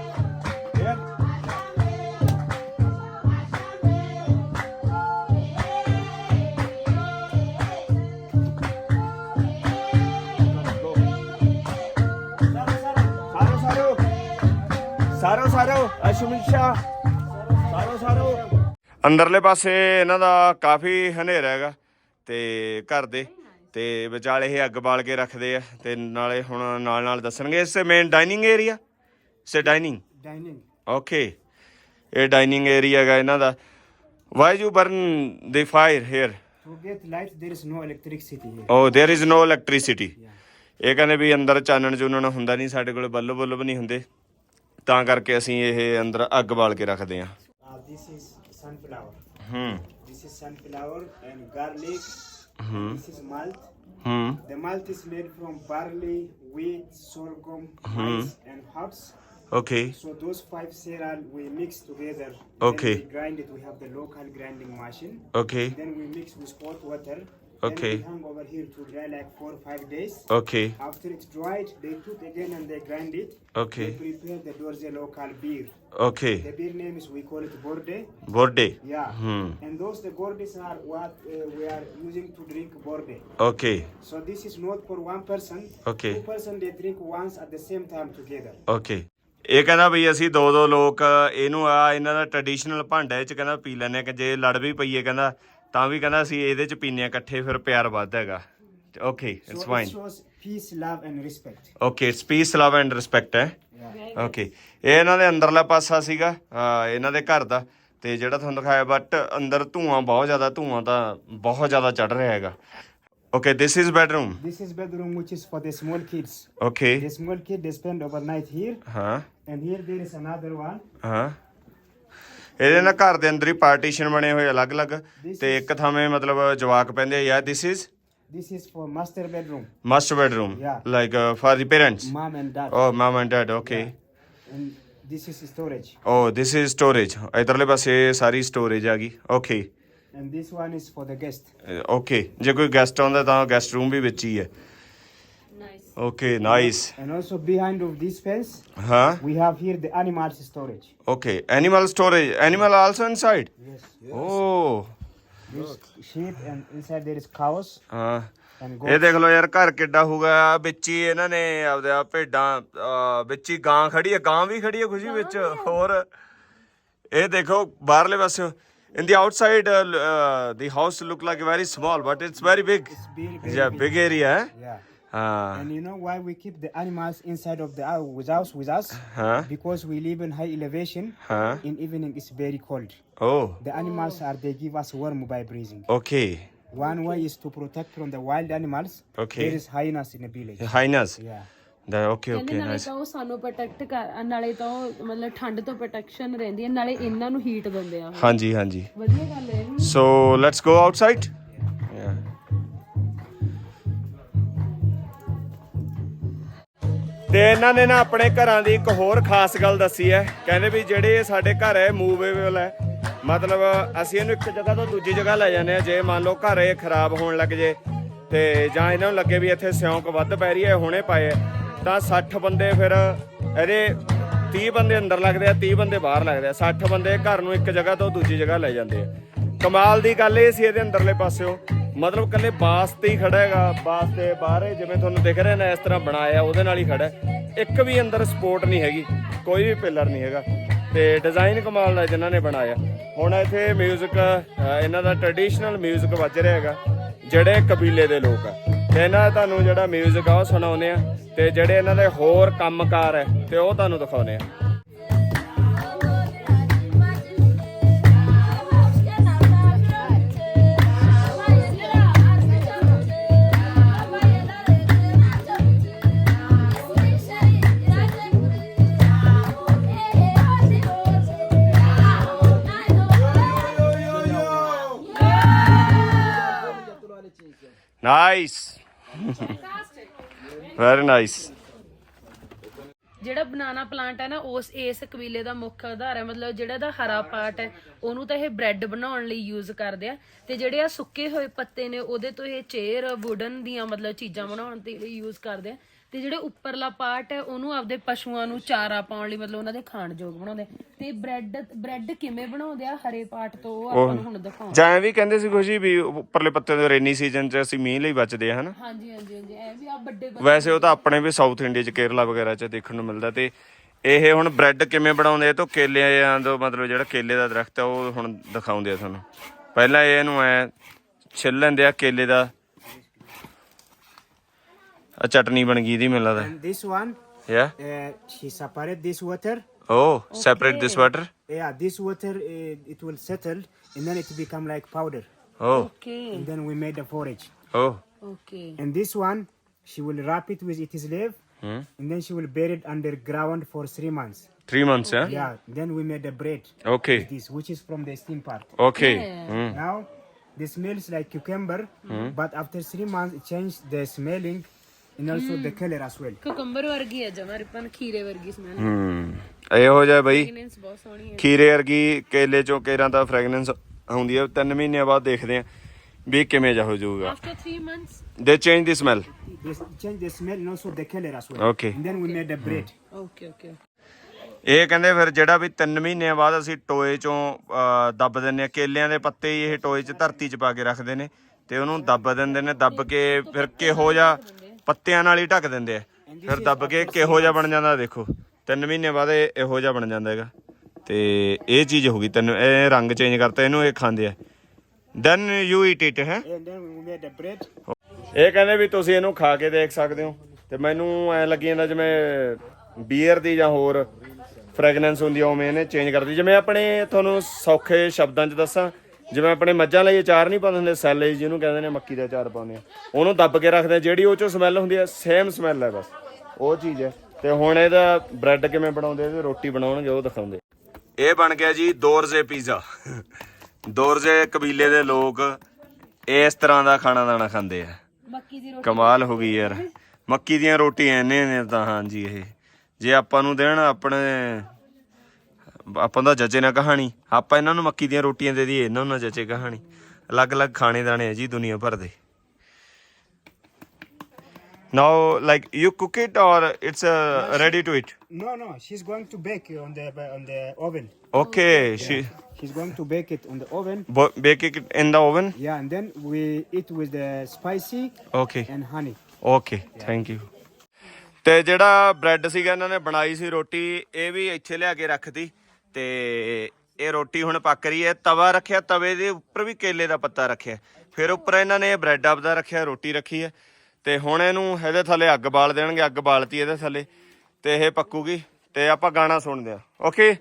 ਸਾਰੋ ਅਸ਼ਮਿਸ਼ਾ ਸਾਰੋ ਸਾਰੋ ਅੰਦਰਲੇ ਪਾਸੇ ਇਹਨਾਂ ਦਾ ਕਾਫੀ ਹਨੇਰਾ ਹੈਗਾ ਤੇ ਘਰ ਦੇ ਤੇ ਵਿਚਾਲੇ ਇਹ ਅੱਗ ਬਾਲ ਕੇ ਰੱਖਦੇ ਆ ਤੇ ਨਾਲੇ ਹੁਣ ਨਾਲ ਨਾਲ ਦੱਸਣਗੇ ਇਸ ਮੇਨ ਡਾਈਨਿੰਗ ਏਰੀਆ ਸੇ ਡਾਈਨਿੰਗ dining. ਓਕੇ ਇਹ ਡਾਈਨਿੰਗ ਏਰੀਆ ਹੈਗਾ ਇਹਨਾਂ ਦਾ why you burn the fire here To get light, there is no electricity here. Oh there is no electricity ਇਹ ਕਹਿੰਦੇ ਵੀ ਅੰਦਰ ਚਾਨਣ ਚੂਨਣ ਹੁੰਦਾ ਨਹੀਂ ਸਾਡੇ ਕੋਲ ਬੱਲਬ ਬੁੱਲਬ ਨਹੀਂ ਹੁੰਦੇ ਤਾਂ ਕਰਕੇ ਅਸੀਂ ਇਹ ਅੰਦਰ ਅੱਗ ਬਾਲ ਕੇ ਰੱਖਦੇ ਹਾਂ Uh, this is sunflower. ਹੂੰ This is sunflower and garlic. Hmm. This is malt. ਹੂੰ The malt is made from barley, wheat, sorghum, Hmm. and hops. Okay So those five cereal we mix together. Okay. Then we grind it. We have the local grinding machine. Okay Then we mix with hot water. Okay. Hang over here to dry like four or five days. Okay After it's dried, they took again and they grind it. Okay. They prepare the Dorze local beer. The beer name is we call it Borde. Borde Yeah. Hmm. And those the Bordes are what uh, we are using to drink Borde. Okay So this is not for one person. Okay. Two person they drink once at the same time together. Okay ਇਹ ਕਹਿੰਦਾ ਵੀ ਅਸੀਂ ਦੋ ਦੋ ਲੋਕ ਇਹਨੂੰ ਆ ਇਹਨਾਂ ਦਾ traditional ਭਾਂਡਾ ਇਹ ਚ ਕਹਿੰਦਾ ਪੀ ਲੈਂਦੇ ਆ ਕਿ ਜੇ ਲੜ ਵੀ ਪਈਏ ਕਹਿੰਦਾ ਤਾਂ ਵੀ ਕਹਿੰਦਾ ਅਸੀਂ ਇਹਦੇ ਚ ਪੀਨੇ ਆ ਇਕੱਠੇ ਫਿਰ ਪਿਆਰ ਵੱਧਦਾ ਹੈਗਾ। Okay So it's it fine shows peace, love, and respect. Okay it's peace love and respect ਹੈ. ਓਕੇ ਇਹ ਇਹਨਾਂ ਦੇ ਅੰਦਰਲਾ ਪਾਸਾ ਸੀਗਾ ਅਹ ਇਹਨਾਂ ਦੇ ਘਰ ਦਾ। ਤੇ ਜਿਹੜਾ ਤੁਹਾਨੂੰ ਦਿਖਾਇਆ ਬਟ ਅੰਦਰ ਧੂਆਂ ਬਹੁਤ ਜ਼ਿਆਦਾ ਧੂਆਂ ਤਾਂ ਬਹੁਤ ਜ਼ਿਆਦਾ ਚੜ ਰਿਹਾ ਹੈਗਾ। Okay this is bedroom This is bedroom which is for the small kids. Okay The small kid they spend overnight here, ਹਾਂ and here there is another one. ਹਾਂ ਇਹਦੇ ਨਾਲ ਘਰ ਦੇ ਅੰਦਰ ਹੀ ਪਾਰਟੀਸ਼ਨ ਬਣੇ ਹੋਏ ਅਲੱਗ-ਅਲੱਗ ਤੇ ਇੱਕ ਥਾਵੇਂ ਮਤਲਬ ਜਵਾਕ ਪੈਂਦੇ ਆ yeah this is This is for master bedroom, master bedroom Yeah. Like for the parents. Mom and dad. Oh mom and dad okay And this is storage. Oh this is storage ਇਧਰਲੇ ਪਾਸੇ ਸਾਰੀ storage ਆ ਗਈ okay And this one is for the guest. Okay ਜੇ ਕੋਈ guest ਆਉਂਦਾ ਤਾਂ guest room ਵੀ ਵਿੱਚ ਹੀ ਹੈ nice okay nice And also behind of this fence, ਹਾਂ we have here the animals storage. Okay animal storage animal also inside Yes. Oh There's sheep and inside there is cows ਹਾਂ and ਇਹ goats. ਦੇਖ ਲਓ ਯਾਰ ਘਰ ਕਿੱਡਾ ਹੋਊਗਾ ਵਿੱਚ ਹੀ ਇਹਨਾਂ ਨੇ ਆਪਦੇ ਆ ਭੇਡਾਂ ਅਹ ਵਿੱਚ ਹੀ ਗਾਂ ਖੜੀ ਹੈ ਗਾਂ ਵੀ ਖੜੀ ਹੈ ਖੁਸ਼ੀ ਵਿੱਚ ਹੋਰ ਇਹ ਦੇਖੋ ਬਾਹਰਲੇ ਪਾਸੇ in the outside the house look like very small but it's very big It's very, very yeah big. Big area ਹੈ Yeah. ਹਾਂ And you know why we keep the animals inside of the house with us with us? ਹਾਂ Because we live in high elevation. ਹਾਂ In evening it's very cold. Oh The animals are they give us warm by breathing. Okay One way is to protect from the wild animals. Okay. There is hyenas in the village. Hyenas Yeah. ਦਾ okay ਕਹਿੰਦੇ okay ਨਾਲੇ nice ਤਾਂ ਉਹ ਸਾਨੂੰ protect ਕਰ ਨਾਲੇ ਤਾਂ ਉਹ ਮਤਲਬ ਠੰਡ ਤੋਂ ਪ੍ਰੋਟੈਕਸ਼ਨ ਰਹਿੰਦੀ ਹੈ ਨਾਲੇ ਇਹਨਾਂ ਨੂੰ ਹੀਟ ਦਿੰਦੇ ਆ ਹਾਂਜੀ ਹਾਂਜੀ ਵਧੀਆ ਗੱਲ ਹੈ ਇਹ ਵੀ So let's ਤੇ ਇਹਨਾਂ ਨੇ ਨਾ ਆਪਣੇ ਘਰਾਂ ਦੀ ਇੱਕ ਹੋਰ ਖਾਸ ਗੱਲ ਦੱਸੀ ਹੈ। ਕਹਿੰਦੇ ਵੀ ਜਿਹੜੇ ਸਾਡੇ ਘਰ ਹੈ ਮੂਵੇਬਲ ਹੈ। ਮਤਲਬ ਅਸੀਂ ਇਹਨੂੰ ਇੱਕ ਜਗ੍ਹਾ ਤੋਂ ਦੂਜੀ ਜਗ੍ਹਾ ਲੈ ਜਾਂਦੇ ਆ ਜੇ ਮੰਨ ਲਓ ਘਰ ਇਹ ਖਰਾਬ ਹੋਣ ਲੱਗ ਜੇ ਤੇ ਜਾਂ ਇਹਨਾਂ ਨੂੰ ਲੱਗੇ ਵੀ ਇੱਥੇ ਸਿਉਂਕ ਵੱਧ ਪੈ ਰਹੀ ਹੈ ਹੁਣੇ ਪਾਏ ਤਾਂ 60 ਬੰਦੇ ਫਿਰ ਇਹਦੇ 30 ਬੰਦੇ ਅੰਦਰ ਲੱਗਦੇ ਆ 30 ਬੰਦੇ ਬਾਹਰ ਲੱਗਦੇ ਆ 60 ਬੰਦੇ ਘਰ ਨੂੰ ਇੱਕ ਜਗ੍ਹਾ ਤੋਂ ਦੂਜੀ ਜਗ੍ਹਾ ਲੈ ਜਾਂਦੇ ਆ। ਕਮਾਲ ਦੀ ਗੱਲ ਇਹ ਸੀ ਇਹਦੇ ਅੰਦਰਲੇ ਪਾਸਿਓ। ਮਤਲਬ ਕੱਲੇ ਬਾਸ ਤੇ ਹੀ ਖੜਾ ਹੈਗਾ ਬਾਸ ਦੇ ਬਾਹਰ ਇਹ ਜਿਵੇਂ ਤੁਹਾਨੂੰ ਦਿਖ ਰਿਹਾ ਨਾ ਇਸ ਤਰ੍ਹਾਂ ਬਣਾਇਆ ਉਹਦੇ ਨਾਲ ਹੀ ਖੜਾ ਹੈ। ਇੱਕ ਵੀ ਅੰਦਰ ਸਪੋਰਟ ਨਹੀਂ ਹੈਗੀ ਕੋਈ ਵੀ ਪਿਲਰ ਨਹੀਂ ਹੈਗਾ ਤੇ ਡਿਜ਼ਾਈਨ ਕਮਾਲ ਦਾ ਜਿਨ੍ਹਾਂ ਨੇ ਬਣਾਇਆ ਹੁਣ ਇੱਥੇ 뮤직 ਇਹਨਾਂ ਦਾ ਟ੍ਰੈਡੀਸ਼ਨਲ 뮤직 ਵੱਜ ਰਿਹਾ ਹੈਗਾ ਜਿਹੜੇ ਕਬੀਲੇ ਦੇ ਲੋਕ ਆ ਤੇ ਇਹਨਾਂ ਦਾ ਤੁਹਾਨੂੰ ਜਿਹੜਾ 뮤직 ਆ ਉਹ ਸੁਣਾਉਂਦੇ ਆ ਤੇ ਜਿਹੜੇ ਇਹਨਾਂ ਦੇ ਹੋਰ ਕੰਮਕਾਰ ਹੈ ਤੇ ਉਹ ਤੁਹਾਨੂੰ ਦਿਖਾਉਂਦੇ ਆ ਨਾਈਸ ਵੈਰੀ ਨਾਈਸ ਜਿਹੜਾ ਬਨਾਨਾ ਪਲਾਂਟ ਹੈ ਨਾ, ਉਸ ਇਸ ਕਬੀਲੇ ਦਾ ਮੁੱਖ ਆਧਾਰ ਹੈ। ਮਤਲਬ ਜਿਹੜਾ ਦਾ ਹਰਾ ਪਾਰਟ ਹੈ, ਉਹਨੂੰ ਤਾਂ ਇਹ ਬ੍ਰੈਡ ਬਣਾਉਣ ਲਈ ਯੂਜ਼ ਕਰਦੇ ਆ। ਤੇ ਜਿਹੜੇ ਆ ਸੁੱਕੇ ਹੋਏ ਪੱਤੇ ਨੇ, ਉਹਦੇ ਤੋਂ ਇਹ ਚੇਅਰ ਵੁਡਨ ਦੀਆਂ ਮਤਲਬ ਚੀਜ਼ਾਂ ਬਣਾਉਣ ਦੇ ਲਈ ਯੂਜ਼ ਕਰਦੇ ਆ। ਤੇ ਜਿਹੜੇ ਉੱਪਰਲਾ ਪਾਰਟ ਹੈ ਉਹਨੂੰ ਆਪਦੇ ਪਸ਼ੂਆਂ ਨੂੰ ਚਾਰਾ ਪਾਉਣ ਲਈ ਮਤਲਬ ਉਹਨਾਂ ਦੇ ਖਾਣ ਯੋਗ ਬਣਾਉਂਦੇ। ਤੇ ਬ੍ਰੈਡ ਬ੍ਰੈਡ ਕਿਵੇਂ ਬਣਾਉਂਦੇ ਆ? ਹਰੇ ਪਾਰਟ ਤੋਂ ਉਹ ਆਪਾਂ ਨੂੰ ਹੁਣ ਦਿਖਾਉਂ ਜਾਂ ਐਂ ਵੀ ਕਹਿੰਦੇ ਸੀ ਖੁਸ਼ੀ ਵੀ ਉੱਪਰਲੇ ਪੱਤੇ ਦੇ ਰੇਨੀ ਸੀਜ਼ਨ 'ਚ ਅਸੀਂ ਮੀਂਹ ਲਈ ਬਚਦੇ ਆ ਹਨਾ? ਹਾਂਜੀ ਹਾਂਜੀ ਹਾਂਜੀ ਐ ਵੀ ਆ ਵੱਡੇ ਵੈਸੇ ਉਹ ਤਾਂ ਆਪਣੇ ਵੀ ਸਾਊਥ ਇੰਡੀਆ 'ਚ ਕੇਰਲਾ ਵਗੈਰਾ 'ਚ ਦੇਖਣ ਨੂੰ ਮਿਲਦਾ ਤੇ ਇਹ ਹੁਣ ਬ੍ਰੈਡ ਕਿਵੇਂ ਬਣਾਉਂਦੇ ਆ ਤੋਂ ਕੇਲਿਆਂ ਤੋਂ ਮਤਲਬ ਜਿਹੜਾ ਕੇਲੇ ਦਾ ਦਰਖਤ ਆ ਉਹ ਹੁਣ ਦਿਖਾਉਂਦੇ ਆ ਤੁਹਾਨੂੰ। ਪਹਿਲਾਂ ਇਹ ਇਹਨੂੰ ਐ ਛਿੱਲ ਲੈਂਦੇ ਆ ਕੇਲੇ ਦਾ A chutney ban gayi thi mila And this one, Yeah. uh, he separate this water. Oh, separate this water. Yeah, this water uh, it will settle and then it become like powder. Oh. Okay. And then we made the forage. Oh. Okay. And this one, she will wrap it with its leaf, hmm? and then she will bury it underground for three months. Three months, huh? Yeah. Then we made the bread. Okay. This, which is from the steam part. Okay. Mm. Now, this smells like cucumber, hmm? but after three months, it changed the smelling also the color as well. ਕੁਕੰਬਰ ਵਰਗੀ ਹੈ ਜਮਾ ripen ਖੀਰੇ ਵਰਗੀ smell ਹੂੰ ਇਹੋ ਜਿਹਾ ਬਈ fragrance ਬਹੁਤ ਸੋਹਣੀ ਹੈ ਖੀਰੇ ਵਰਗੀ ਕੇਲੇ ਚੋਂ ਕੇਰਾਂ ਦਾ ਫ੍ਰੈਗਨੈਂਸ ਹੁੰਦੀ ਹੈ ਤਿੰਨ ਮਹੀਨਿਆਂ ਬਾਅਦ ਦੇਖਦੇ ਆ ਵੀ ਕਿਵੇਂ ਜਾ ਹੋ ਜਾਊਗਾ after 3 months they change the smell. Okay okay ਇਹ ਕਹਿੰਦੇ ਫਿਰ ਜਿਹੜਾ ਵੀ 3 ਮਹੀਨਿਆਂ ਬਾਅਦ ਅਸੀਂ ਟੋਏ ਚੋਂ ਦੱਬ ਦਿੰਨੇ ਆ ਕੇਲਿਆਂ ਦੇ ਪੱਤੇ ਹੀ ਇਹ ਟੋਏ 'ਚ ਧਰਤੀ 'ਚ ਪਾ ਕੇ ਰੱਖਦੇ ਨੇ ਤੇ ਉਹਨੂੰ ਦੱਬ ਦਿੰਦੇ ਨੇ ਦੱਬ ਕੇ ਫਿਰ ਕਿਹੋ ਜਿਹਾ ਪੱਤਿਆਂ ਨਾਲ ਹੀ ਢੱਕ ਦਿੰਦੇ ਆ। ਫਿਰ ਦੱਬ ਕੇ ਕਿਹੋ ਜਿਹਾ ਬਣ ਜਾਂਦਾ ਦੇਖੋ। 3 ਮਹੀਨੇ ਬਾਅਦ ਇਹ ਇਹੋ ਜਿਹਾ ਬਣ ਜਾਂਦਾ ਹੈਗਾ। ਤੇ ਇਹ ਚੀਜ਼ ਹੋ ਗਈ ਤੈਨੂੰ ਇਹ ਰੰਗ ਚੇਂਜ ਕਰਤਾ ਇਹਨੂੰ ਇਹ ਖਾਂਦੇ ਆ। ਦੈਨ ਯੂ ਈਟ ਇਟ ਹੈ. ਇਹ ਕਹਿੰਦੇ ਵੀ ਤੁਸੀਂ ਇਹਨੂੰ ਖਾ ਕੇ ਦੇਖ ਸਕਦੇ ਹੋ। ਤੇ ਮੈਨੂੰ ਐ ਲੱਗੀ ਜਾਂਦਾ ਜਿਵੇਂ ਬੀਅਰ ਦੀ ਜਾਂ ਹੋਰ ਫ੍ਰੈਗਨੈਂਸ ਹੁੰਦੀ ਆ ਉਵੇਂ ਇਹਨੇ ਚੇਂਜ ਕਰਦੀ ਜਿਵੇਂ ਆਪਣੇ ਤੁਹਾਨੂੰ ਸੌਖੇ ਸ਼ਬਦਾਂ 'ਚ ਦੱਸਾਂ ਜਿਵੇਂ ਆਪਣੇ ਮੱਝਾਂ ਲਈ ਅਚਾਰ ਨਹੀਂ ਪਾਉਂਦੇ ਹੁੰਦੇ ਸੈਲੇਜ ਜਿਹਨੂੰ ਕਹਿੰਦੇ ਨੇ ਮੱਕੀ ਦਾ ਅਚਾਰ ਪਾਉਂਦੇ ਆ। ਉਹਨੂੰ ਦੱਬ ਕੇ ਰੱਖਦੇ ਆ, ਜਿਹੜੀ ਉਹ ਚੋਂ ਸਮੈਲ ਹੁੰਦੀ ਹੈ ਸੇਮ ਸਮੈਲ ਹੈ ਬਸ। ਉਹ ਚੀਜ਼ ਹੈ ਤੇ ਹੁਣ ਇਹਦਾ ਬ੍ਰੈਡ ਕਿਵੇਂ ਬਣਾਉਂਦੇ ਤੇ ਰੋਟੀ ਬਣਾਉਣਗੇ ਉਹ ਦਿਖਾਉਂਦੇ ਇਹ ਬਣ ਗਿਆ ਜੀ ਦੋਰਜ਼ੇ ਪੀਜ਼ਾ ਦੋਰਜ਼ੇ ਕਬੀਲੇ ਦੇ ਲੋਕ ਇਸ ਤਰ੍ਹਾਂ ਦਾ ਖਾਣਾ ਦਾਣਾ ਖਾਂਦੇ ਆ। ਮੱਕੀ ਦੀ ਰੋਟੀ ਕਮਾਲ ਹੋ ਗਈ ਯਾਰ। ਮੱਕੀ ਦੀਆਂ ਰੋਟੀਆਂ ਇੰਨੇ ਨੇ ਤਾਂ ਹਾਂਜੀ ਇਹ। ਜੇ ਆਪਾਂ ਨੂੰ ਦੇਣ ਆਪਣੇ ਆਪਾਂ ਦਾ ਜੱਜੇ ਨਾ ਕਹਾਣੀ। ਆਪਾਂ ਇਹਨਾਂ ਨੂੰ ਮੱਕੀ ਦੀਆਂ ਰੋਟੀਆਂ ਦੇ ਦਈਏ ਇਹਨਾਂ ਨੂੰ ਨਾ ਜੱਜੇ ਕਹਾਣੀ। ਅਲੱਗ-ਅਲੱਗ ਖਾਣੇ ਦਾਣੇ ਆ ਜੀ ਦੁਨੀਆ ਭਰ ਦੇ। Now like you cook it or it's ready to eat No, no, she's going to bake on the on the oven. Okay she She's going to bake it on the oven. Bake it in the oven Yeah, and then we eat with the spicy okay and honey. Okay thank you ਤੇ ਜਿਹੜਾ bread ਸੀਗਾ ਇਹਨਾਂ ਨੇ ਬਣਾਈ ਸੀ ਰੋਟੀ ਇਹ ਵੀ ਇੱਥੇ ਲਿਆ ਕੇ ਰੱਖਤੀ। ਤੇ ਇਹ ਰੋਟੀ ਹੁਣ ਪੱਕ ਰਹੀ ਹੈ ਤਵਾ ਰੱਖਿਆ ਤਵੇ ਦੇ ਉੱਪਰ ਵੀ ਕੇਲੇ ਦਾ ਪੱਤਾ ਰੱਖਿਆ। ਫਿਰ ਉੱਪਰ ਇਹਨਾਂ ਨੇ ਬ੍ਰੈਡ ਆਪਦਾ ਰੱਖਿਆ ਰੋਟੀ ਰੱਖੀ ਹੈ। ਤੇ ਹੁਣ ਇਹਨੂੰ ਇਹਦੇ ਥੱਲੇ ਅੱਗ ਬਾਲ ਦੇਣਗੇ ਅੱਗ ਬਾਲਤੀ ਇਹਦੇ ਥੱਲੇ ਤੇ ਇਹ ਪੱਕੂਗੀ ਤੇ ਆਪਾਂ ਗਾਣਾ ਸੁਣਦੇ ਆ ਓਕੇ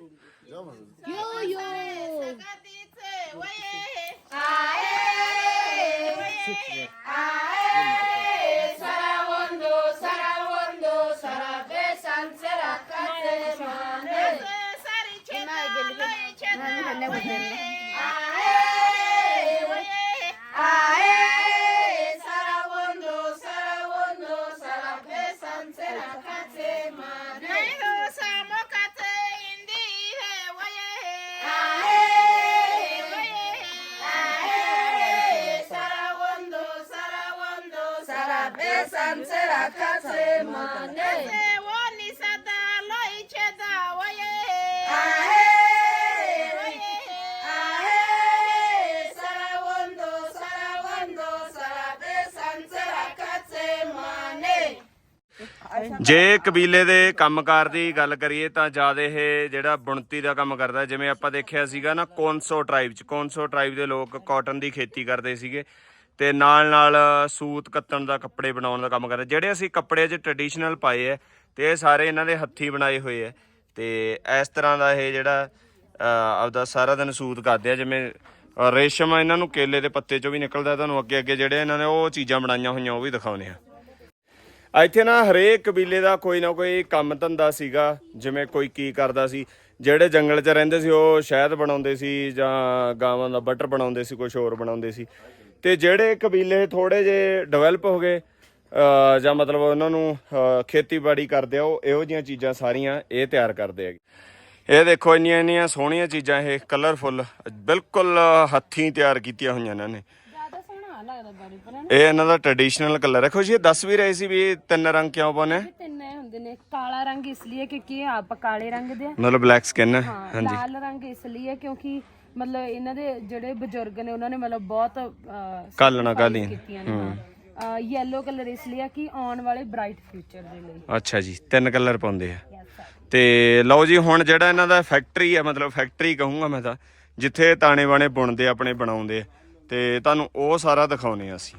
തന്നെ കൊണ്ടുവരുന്നത് ਜੇ ਕਬੀਲੇ ਦੇ ਕੰਮਕਾਰ ਦੀ ਗੱਲ ਕਰੀਏ ਤਾਂ ਜ਼ਿਆਦਾ ਇਹ ਜਿਹੜਾ ਬੁਣਤੀ ਦਾ ਕੰਮ ਕਰਦਾ, ਜਿਵੇਂ ਆਪਾਂ ਦੇਖਿਆ ਸੀਗਾ ਨਾ ਕੋਨਸੋ ਟ੍ਰਾਈਬ ਚ, ਕੋਨਸੋ ਟ੍ਰਾਈਬ ਦੇ ਲੋਕ ਕਾਟਨ ਦੀ ਖੇਤੀ ਕਰਦੇ ਸੀਗੇ ਤੇ ਨਾਲ ਨਾਲ ਸੂਤ ਕੱਤਣ ਦਾ, ਕੱਪੜੇ ਬਣਾਉਣ ਦਾ ਕੰਮ ਕਰਦੇ। ਜਿਹੜੇ ਅਸੀਂ ਕੱਪੜੇ 'ਚ ਟ੍ਰੈਡੀਸ਼ਨਲ ਪਾਏ ਐ ਤੇ ਇਹ ਸਾਰੇ ਇਹਨਾਂ ਦੇ ਹੱਥੀ ਬਣਾਏ ਹੋਏ ਐ। ਤੇ ਇਸ ਤਰ੍ਹਾਂ ਦਾ ਇਹ ਜਿਹੜਾ ਆਪਦਾ ਸਾਰਾ ਦਿਨ ਸੂਤ ਕਰਦੇ ਆ, ਜਿਵੇਂ ਰੇਸ਼ਮ ਇਹਨਾਂ ਨੂੰ ਕੇਲੇ ਦੇ ਪੱਤੇ 'ਚੋਂ ਵੀ ਨਿਕਲਦਾ, ਤੁਹਾਨੂੰ ਅੱਗੇ ਅੱਗੇ ਜਿਹੜੇ ਇਹਨਾਂ ਨੇ ਉਹ ਚੀਜ਼ਾਂ ਬਣਾਈਆਂ ਹੋਈਆਂ, ਉਹ ਵੀ ਦਿਖਾਉਨੇ ਆ। ਇੱਥੇ ਨਾ ਹਰੇਕ ਕਬੀਲੇ ਦਾ ਕੋਈ ਨਾ ਕੋਈ ਕੰਮ ਧੰਦਾ ਸੀਗਾ, ਜਿਵੇਂ ਕੋਈ ਕੀ ਕਰਦਾ ਸੀ, ਜਿਹੜੇ ਜੰਗਲ 'ਚ ਰਹਿੰਦੇ ਸੀ, ਉਹ ਸ਼ਹਿਦ ਬਣਾਉਂਦੇ ਸੀ ਜਾਂ ਗਾਵਾਂ ਦਾ ਬਟਰ ਬਣਾਉਂਦੇ ਸੀ ਕੁਝ ਹੋਰ ਬਣਾਉਂਦੇ ਸੀ। ਤੇ ਜਿਹੜੇ ਕਬੀਲੇ ਥੋੜੇ ਜੇ ਡਿਵੈਲਪ ਹੋ ਗਏ ਜਾਂ ਮਤਲਬ ਉਹਨਾਂ ਨੂੰ ਖੇਤੀਬਾੜੀ ਕਰਦੇ ਆ, ਉਹ ਇਹੋ ਜੀਆਂ ਚੀਜ਼ਾਂ ਸਾਰੀਆਂ ਇਹ ਤਿਆਰ ਕਰਦੇ ਹੈਗੇ। ਇਹ ਦੇਖੋ ਇੰਨੀਆਂ ਇੰਨੀਆਂ ਸੋਹਣੀਆਂ ਚੀਜ਼ਾਂ, ਇਹ ਕਲਰਫੁੱਲ ਬਿਲਕੁਲ ਹੱਥੀਂ ਤਿਆਰ ਕੀਤੀਆਂ ਹੋਈਆਂ ਇਹਨਾਂ। ਨੇ ਲੱਗਦਾ ਪਰ ਇਹ ਇਹਨਾਂ ਦਾ ਟ੍ਰੈਡੀਸ਼ਨਲ ਕਲਰ ਹੈ। ਖੁਸ਼ੀ ਇਹ ਦੱਸ ਵੀ ਰਹੇ ਸੀ ਵੀ ਇਹ ਤਿੰਨ ਰੰਗ ਕਿਉਂ ਇਹ ਤਿੰਨ ਇਹ ਹੁੰਦੇ ਨੇ। ਕਾਲਾ ਰੰਗ ਇਸ ਲਈ ਹੈ ਕਿਉਂਕਿ ਇਹ ਆਪ ਕਾਲੇ ਰੰਗ ਦੇ ਆ। ਮਤਲਬ ਬਲੈਕ ਸਕਿਨ ਹੈ। ਹਾਂ ਹਾਂਜੀ। ਲਾਲ ਰੰਗ ਇਸ ਲਈ ਹੈ ਕਿਉਂਕਿ ਮਤਲਬ ਇਹਨਾਂ ਦੇ ਜਿਹੜੇ ਬਜ਼ੁਰਗ ਨੇ ਉਹਨਾਂ ਨੇ ਮਤਲਬ ਬਹੁਤ ਅਹ, ਕਾਲੀਆਂ। ਕੀਤੀਆਂ ਨੇ ਯੈਲੋ ਕਲਰ ਇਸ ਲਈ ਹੈ ਕਿ ਆਉਣ ਵਾਲੇ ਬ੍ਰਾਈਟ ਫਿਊਚਰ ਦੇ ਲਈ। ਅੱਛਾ ਜੀ ਤਿੰਨ ਕਲਰ ਪਾਉਂਦੇ ਆ। ਤੇ ਲਓ ਜੀ ਹੁਣ ਜਿਹੜਾ ਇਹਨਾਂ ਦਾ ਫੈਕਟਰੀ ਹੈ ਮਤਲਬ ਫੈਕਟਰੀ ਕਹੂੰਗਾ ਮੈਂ ਤਾਂ ਜਿੱਥੇ ਤਾਣੇ ਬਾਣੇ ਬੁਣਦੇ ਆ, ਆਪਣੇ ਬਣਾਉਂਦੇ ਆ। ਤੇ ਤੁਹਾਨੂੰ ਉਹ ਸਾਰਾ ਦਿਖਾਉਨੇ ਆ ਅਸੀਂ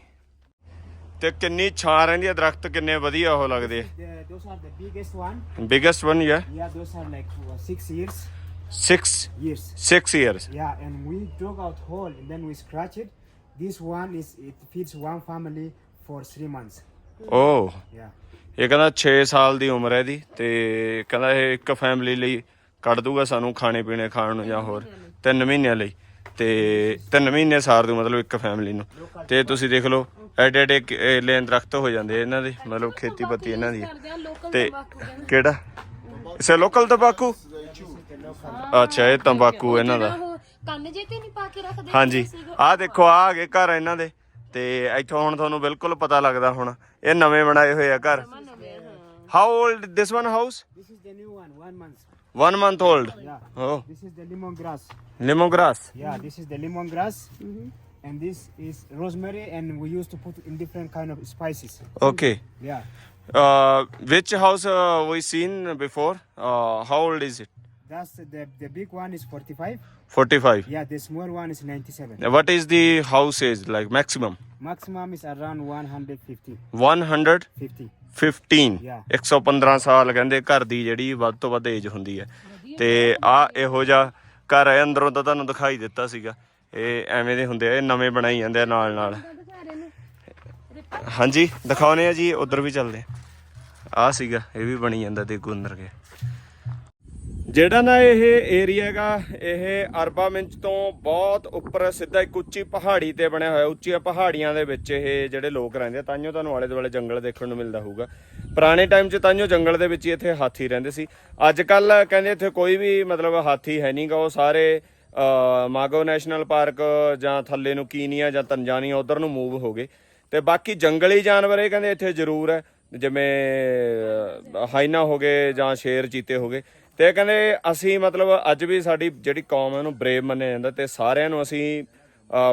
ਤੇ ਕਿੰਨੀ ਛਾਂ ਰਹਿੰਦੀ ਆ ਦਰਖਤ ਕਿੰਨੇ ਵਧੀਆ ਉਹ ਲੱਗਦੇ The, those are the biggest one. Biggest one yeah Yeah, those are like uh, six years. 6 Years. 6 years Yeah, and we dug out hole and then we scratch it. This one is it feeds one family for three months. Oh Yeah. ਇਹ ਕਹਿੰਦਾ 6 ਸਾਲ ਦੀ ਉਮਰ ਹੈ ਇਹਦੀ ਤੇ ਕਹਿੰਦਾ ਇਹ ਇੱਕ ਫੈਮਿਲੀ ਲਈ ਕੱਢ ਦੂਗਾ ਸਾਨੂੰ ਖਾਣੇ ਪੀਣੇ ਖਾਣ ਨੂੰ ਜਾਂ ਹੋਰ 3 ਮਹੀਨਿਆਂ ਲਈ ਤੇ 3 ਮਹੀਨੇ ਸਾਰ ਦੂ ਮਤਲਬ ਇੱਕ ਫੈਮਿਲੀ ਨੂੰ। ਤੇ ਤੁਸੀਂ ਦੇਖ ਲਓ ਐਡੇ ਐਡੇ ਕੇਲੇ ਦਰਖਤ ਹੋ ਜਾਂਦੇ ਇਹਨਾਂ ਦੇ ਮਤਲਬ ਖੇਤੀ ਇਹਨਾਂ ਦੀ। ਤੇ ਕਿਹੜਾ? ਇਸੇ ਲੋਕਲ ਤੰਬਾਕੂ? ਅੱਛਾ ਇਹ ਤੰਬਾਕੂ ਇਹਨਾਂ ਦਾ। ਕੰਨ ਜੇ ਤੇ ਨਹੀਂ ਪਾ ਕੇ ਰੱਖਦੇ ਹਾਂਜੀ ਆਹ ਦੇਖੋ ਆ ਆ ਗਏ ਘਰ ਇਹਨਾਂ ਦੇ। ਤੇ ਇੱਥੋਂ ਹੁਣ ਤੁਹਾਨੂੰ ਬਿਲਕੁਲ ਪਤਾ ਲੱਗਦਾ ਹੁਣ ਇਹ ਨਵੇਂ ਬਣਾਏ ਹੋਏ ਆ ਘਰ। How old this one house This is the new one, 1 month One month old. Yeah. Oh. This is the lemongrass. Lemongrass. Yeah, mm-hmm. this is the lemongrass. Mm -hmm. And this is rosemary, and we used to put in different kind of spices. Okay. Yeah. Uh, which house uh, we seen before? Uh, how old is it? That's the the big one is 45. 45. Yeah, the small one is 97. What is the house age like maximum? Maximum is around 150. 150. 50. Yeah. 115 ਸਾਲ ਕਹਿੰਦੇ ਘਰ ਦੀ ਜਿਹੜੀ ਵੱਧ ਤੋਂ ਵੱਧ age ਹੁੰਦੀ ਹੈ ਤੇ ਆ ਇਹੋ ਜਿਹਾ ਘਰ ਹੈ ਅੰਦਰੋਂ ਤਾਂ ਤੁਹਾਨੂੰ ਦਿਖਾਈ ਦਿੱਤਾ ਸੀਗਾ ਇਹ ਐਵੇਂ ਦੇ ਹੁੰਦੇ ਆ ਇਹ ਨਵੇਂ ਬਣਾਈ ਜਾਂਦੇ ਆ ਨਾਲ ਨਾਲ ਹਾਂਜੀ ਦਿਖਾਉਨੇ ਆ ਜੀ ਉਧਰ ਵੀ ਚੱਲਦੇ ਆ ਸੀਗਾ ਇਹ ਵੀ ਬਣੀ ਜਾਂਦਾ ਦੇਖੋ ਅੰਦਰ ਕੇ ਜਿਹੜਾ ਨਾ ਇਹ ਏਰੀਆ ਹੈਗਾ ਇਹ ਅਰਬਾ ਮਿੰਚ ਤੋਂ ਬਹੁਤ ਉੱਪਰ ਸਿੱਧਾ ਇੱਕ ਉੱਚੀ ਪਹਾੜੀ ਤੇ ਬਣਿਆ ਹੋਇਆ ਉੱਚੀਆਂ ਪਹਾੜੀਆਂ ਦੇ ਵਿੱਚ ਇਹ ਜਿਹੜੇ ਲੋਕ ਰਹਿੰਦੇ ਆ ਤਾਂਿਓ ਤੁਹਾਨੂੰ ਆਲੇ ਦੁਆਲੇ ਜੰਗਲ ਦੇਖਣ ਨੂੰ ਮਿਲਦਾ ਹੋਊਗਾ। ਪੁਰਾਣੇ ਟਾਈਮ 'ਚ ਤਾਂਿਓ ਜੰਗਲ ਦੇ ਵਿੱਚ ਹੀ ਇੱਥੇ ਹਾਥੀ ਰਹਿੰਦੇ ਸੀ। ਅੱਜ ਕੱਲ ਕਹਿੰਦੇ ਇੱਥੇ ਕੋਈ ਵੀ ਮਤਲਬ ਹਾਥੀ ਹੈ ਨਹੀਂਗਾ ਉਹ ਸਾਰੇ ਅ, ਮਾਗੋ ਨੈਸ਼ਨਲ ਪਾਰਕ ਜਾਂ ਥੱਲੇ ਨੂੰ ਕੀਨੀਆ ਜਾਂ ਤੰਜਾਨੀਆ ਉਧਰ ਨੂੰ ਮੂਵ ਹੋ ਗਏ। ਤੇ ਬਾਕੀ ਜੰਗਲੀ ਜਾਨਵਰ ਇਹ ਕਹਿੰਦੇ ਇੱਥੇ ਜ਼ਰੂਰ ਹੈ ਜਿਵੇਂ ਹਾਈਨਾ ਹੋ ਗਏ ਜਾਂ ਸ਼ੇਰ ਚੀਤੇ ਹੋ ਗਏ। ਤੇ ਕਹਿੰਦੇ ਅਸੀਂ ਮਤਲਬ ਅੱਜ ਵੀ ਸਾਡੀ ਜਿਹੜੀ ਕੌਮ ਹੈ ਉਹਨੂੰ ਬਰੇਵ ਮੰਨਿਆ ਜਾਂਦਾ ਤੇ ਸਾਰਿਆਂ ਨੂੰ ਅਸੀਂ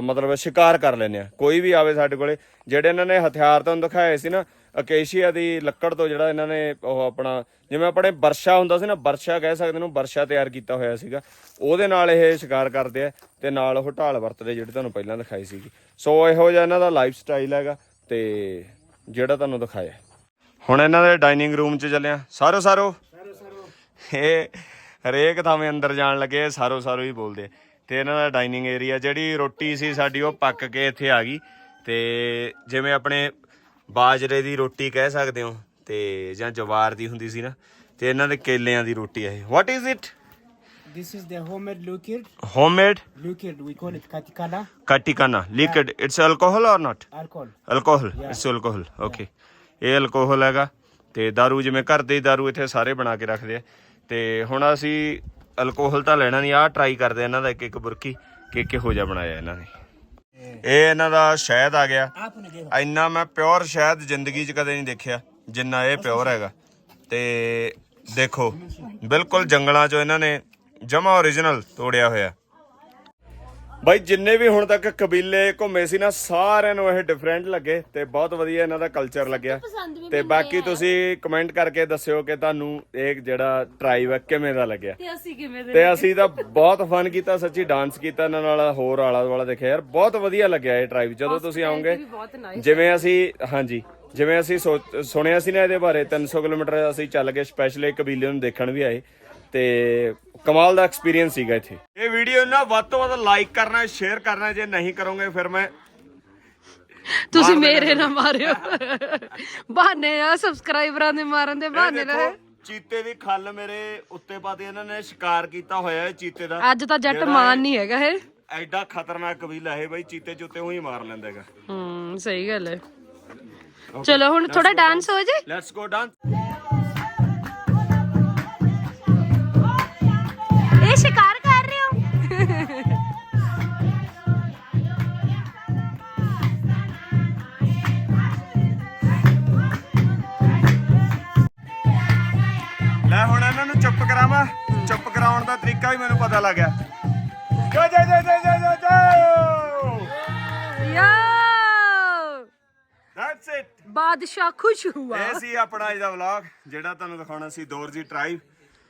ਮਤਲਬ ਸ਼ਿਕਾਰ ਕਰ ਲੈਂਦੇ ਆ ਕੋਈ ਵੀ ਆਵੇ ਸਾਡੇ ਕੋਲੇ, ਜਿਹੜੇ ਇਹਨਾਂ ਨੇ ਹਥਿਆਰ ਤੁਹਾਨੂੰ ਦਿਖਾਏ ਸੀ ਨਾ, ਅਕੇਸ਼ੀਆ ਦੀ ਲੱਕੜ ਤੋਂ ਜਿਹੜਾ ਇਹਨਾਂ ਨੇ ਉਹ ਆਪਣਾ, ਜਿਵੇਂ ਆਪਣੇ ਵਰਸ਼ਾ ਹੁੰਦਾ ਸੀ ਨਾ ਵਰਸ਼ਾ ਕਹਿ ਸਕਦੇ ਨੂੰ ਵਰਸ਼ਾ ਤਿਆਰ ਕੀਤਾ ਹੋਇਆ ਸੀਗਾ। ਉਹਦੇ ਨਾਲ ਇਹ ਸ਼ਿਕਾਰ ਕਰਦੇ ਆ ਤੇ ਨਾਲ ਉਹ ਢਾਲ ਵਰਤਦੇ ਜਿਹੜੇ ਤੁਹਾਨੂੰ ਪਹਿਲਾਂ ਦਿਖਾਈ ਸੀਗੀ। ਸੋ ਇਹੋ ਜਿਹਾ ਇਹਨਾਂ ਦਾ ਲਾਈਫ ਸਟਾਈਲ ਹੈਗਾ ਤੇ ਜਿਹੜਾ ਤੁਹਾਨੂੰ ਦਿਖਾਇਆ। ਹੁਣ ਇਹਨਾਂ ਦੇ ਡਾਈਨਿੰਗ ਰੂਮ 'ਚ ਚੱਲਿਆ ਸਾਰੋ ਸਾਰੋ। ਇਹ ਹਰੇਕ ਥਾਵੇਂ ਅੰਦਰ ਜਾਣ ਲੱਗੇ ਸਾਰੋ ਸਾਰੋ ਹੀ ਬੋਲਦੇ ਤੇ ਇਹਨਾਂ ਦਾ ਡਾਈਨਿੰਗ ਏਰੀਆ ਜਿਹੜੀ ਰੋਟੀ ਸੀ ਸਾਡੀ ਉਹ ਪੱਕ ਕੇ ਇੱਥੇ ਆ ਗਈ ਤੇ ਜਿਵੇਂ ਆਪਣੇ ਬਾਜਰੇ ਦੀ ਰੋਟੀ ਕਹਿ ਸਕਦੇ ਹੋ ਤੇ ਜਾਂ ਜਵਾਰ ਦੀ ਹੁੰਦੀ ਸੀ ਨਾ ਤੇ ਇਹਨਾਂ ਦੇ ਕੇਲਿਆਂ ਦੀ ਰੋਟੀ ਹੈ what is it This is the homemade liquid. Homemade Liquid, we call it katikala. ਕਾਟਿਕਾਨਾ liquid it's alcohol or not Alcohol. Alcohol it's alcohol okay ਇਹ ਅਲਕੋਹਲ ਹੈਗਾ ਤੇ दारू ਜਿਵੇਂ ਘਰ ਦੇ दारू ਇੱਥੇ ਸਾਰੇ ਬਣਾ ਕੇ ਰੱਖਦੇ ਆ ਤੇ ਹੁਣ ਅਸੀਂ ਅਲਕੋਹਲ ਤਾਂ ਲੈਣਾ ਨਹੀਂ, ਆਹ ਟਰਾਈ ਕਰਦੇ ਇਹਨਾਂ ਦਾ ਇੱਕ ਇੱਕ ਬੁਰਕੀ ਕਿ ਕਿਹੋ ਜਿਹਾ ਬਣਾਇਆ ਇਹਨਾਂ ਨੇ। ਇਹ ਇਹਨਾਂ ਦਾ ਸ਼ਹਿਦ ਆ ਗਿਆ। ਇੰਨਾ ਮੈਂ ਪਿਓਰ ਸ਼ਹਿਦ ਜ਼ਿੰਦਗੀ 'ਚ ਕਦੇ ਨਹੀਂ ਦੇਖਿਆ, ਜਿੰਨਾ ਇਹ ਪਿਓਰ ਹੈਗਾ। ਤੇ ਦੇਖੋ, ਬਿਲਕੁਲ ਜੰਗਲਾਂ 'ਚੋਂ ਇਹਨਾਂ ਨੇ ਜਮਾ ਓਰੀਜਨਲ ਤੋੜਿਆ ਹੋਇਆ। ਬਾਈ ਜਿੰਨੇ ਵੀ ਹੁਣ ਤੱਕ ਕਬੀਲੇ ਘੁੰਮੇ ਸੀ ਨਾ ਸਾਰਿਆਂ ਨੂੰ ਇਹ ਡਿਫਰੈਂਟ ਲੱਗੇ ਤੇ ਬਹੁਤ ਵਧੀਆ ਇਹਨਾਂ ਦਾ ਕਲਚਰ ਲੱਗਿਆ। ਤੇ ਬਾਕੀ ਤੁਸੀਂ ਕਮੈਂਟ ਕਰਕੇ ਦੱਸਿਓ ਕਿ ਤੁਹਾਨੂੰ ਇਹ ਜਿਹੜਾ ਟਰਾਈਬ ਹੈ ਕਿਵੇਂ ਦਾ ਲੱਗਿਆ? ਤੇ ਅਸੀਂ ਕਿਵੇਂ ਦੇ ਤੇ ਅਸੀਂ ਤਾਂ ਬਹੁਤ ਫਨ ਕੀਤਾ ਸੱਚੀ ਡਾਂਸ ਕੀਤਾ ਇਹਨਾਂ ਨਾਲ ਹੋਰ ਆਲਾ ਦੁਆਲਾ ਦੇਖਿਆ ਯਾਰ ਬਹੁਤ ਵਧੀਆ ਲੱਗਿਆ ਇਹ ਟਰਾਈਬ ਜਦੋਂ ਤੁਸੀਂ ਆਓਗੇ ਵੀ ਬਹੁਤ nice ਜਿਵੇਂ ਅਸੀਂ ਹਾਂਜੀ ਜਿਵੇਂ ਅਸੀਂ ਸੋਚ- ਸੁਣਿਆ ਸੀ ਨਾ ਇਹਦੇ ਬਾਰੇ 300 ਕਿਲੋਮੀਟਰ ਅਸੀਂ ਚੱਲ ਗਏ ਸਪੈਸ਼ਲ ਇਹ ਕਬੀਲੇ ਨੂੰ ਦੇਖਣ ਵੀ ਆਏ ਤੇ ਕਮਾਲ ਦਾ ਐਕਸਪੀਰੀਅੰਸ ਸੀਗਾ ਇੱਥੇ। ਇਹ ਵੀਡੀਓ ਨਾ ਵੱਧ ਤੋਂ ਵੱਧ ਲਾਈਕ ਕਰਨਾ ਸ਼ੇਅਰ ਕਰਨਾ ਜੇ ਨਹੀਂ ਕਰੋਗੇ ਫਿਰ ਮੈਂ ਤੁਸੀਂ ਮੇਰੇ ਨਾ ਮਾਰਿਓ। ਬਹਾਨੇ ਆ ਸਬਸਕ੍ਰਾਈਬਰਾਂ ਦੇ ਮਾਰਨ ਦੇ ਬਹਾਨੇ ਦੇਖੋ, ਲੈ ਚੀਤੇ ਦੀ ਖੱਲ ਮੇਰੇ ਉੱਤੇ ਪਾਤੇ ਇਹਨਾਂ ਨੇ ਸ਼ਿਕਾਰ ਕੀਤਾ ਹੋਇਆ ਹੈ ਚੀਤੇ ਦਾ। ਅੱਜ ਤਾਂ ਜੱਟ ਮਾਨ ਨਹੀਂ ਹੈਗਾ ਇਹ। ਐਡਾ ਖਤਰਨਾਕ ਕਬੀਲਾ ਹੈ ਬਈ ਚੀਤੇ ਚੁੱਤੇ ਉਹੀ ਮਾਰ ਲੈਂਦਾ ਹੈਗਾ। ਹੂੰ ਸਹੀ ਗੱਲ ਹੈ। ਚਲੋ ਹੁਣ ਥੋੜਾ ਡਾਂਸ ਹੋ ਜੇ। ਲੈਟਸ ਗੋ ਡਾਂਸ ਚੁੱਪ ਕਰਾਵਾਂ ਚੁੱਪ ਕਰਾਉਣ ਦਾ ਤਰੀਕਾ ਵੀ ਮੈਨੂੰ ਪਤਾ ਲੱਗ ਗਿਆ। ਜੋ ਜੋ ਜੋ ਜੋ ਜੋ ਜੋ ਜੋ। ਯਾ ਦੈਟਸ ਇਟ ਬਾਦਸ਼ਾਹ ਖੁਸ਼ ਹੁਆ। ਇਹ ਸੀ ਆਪਣਾ ਅੱਜ ਦਾ ਵਲੌਗ ਜਿਹੜਾ ਤੁਹਾਨੂੰ ਦਿਖਾਉਣਾ ਸੀ ਦੋਰਜੀ ਟਰਾਈਬ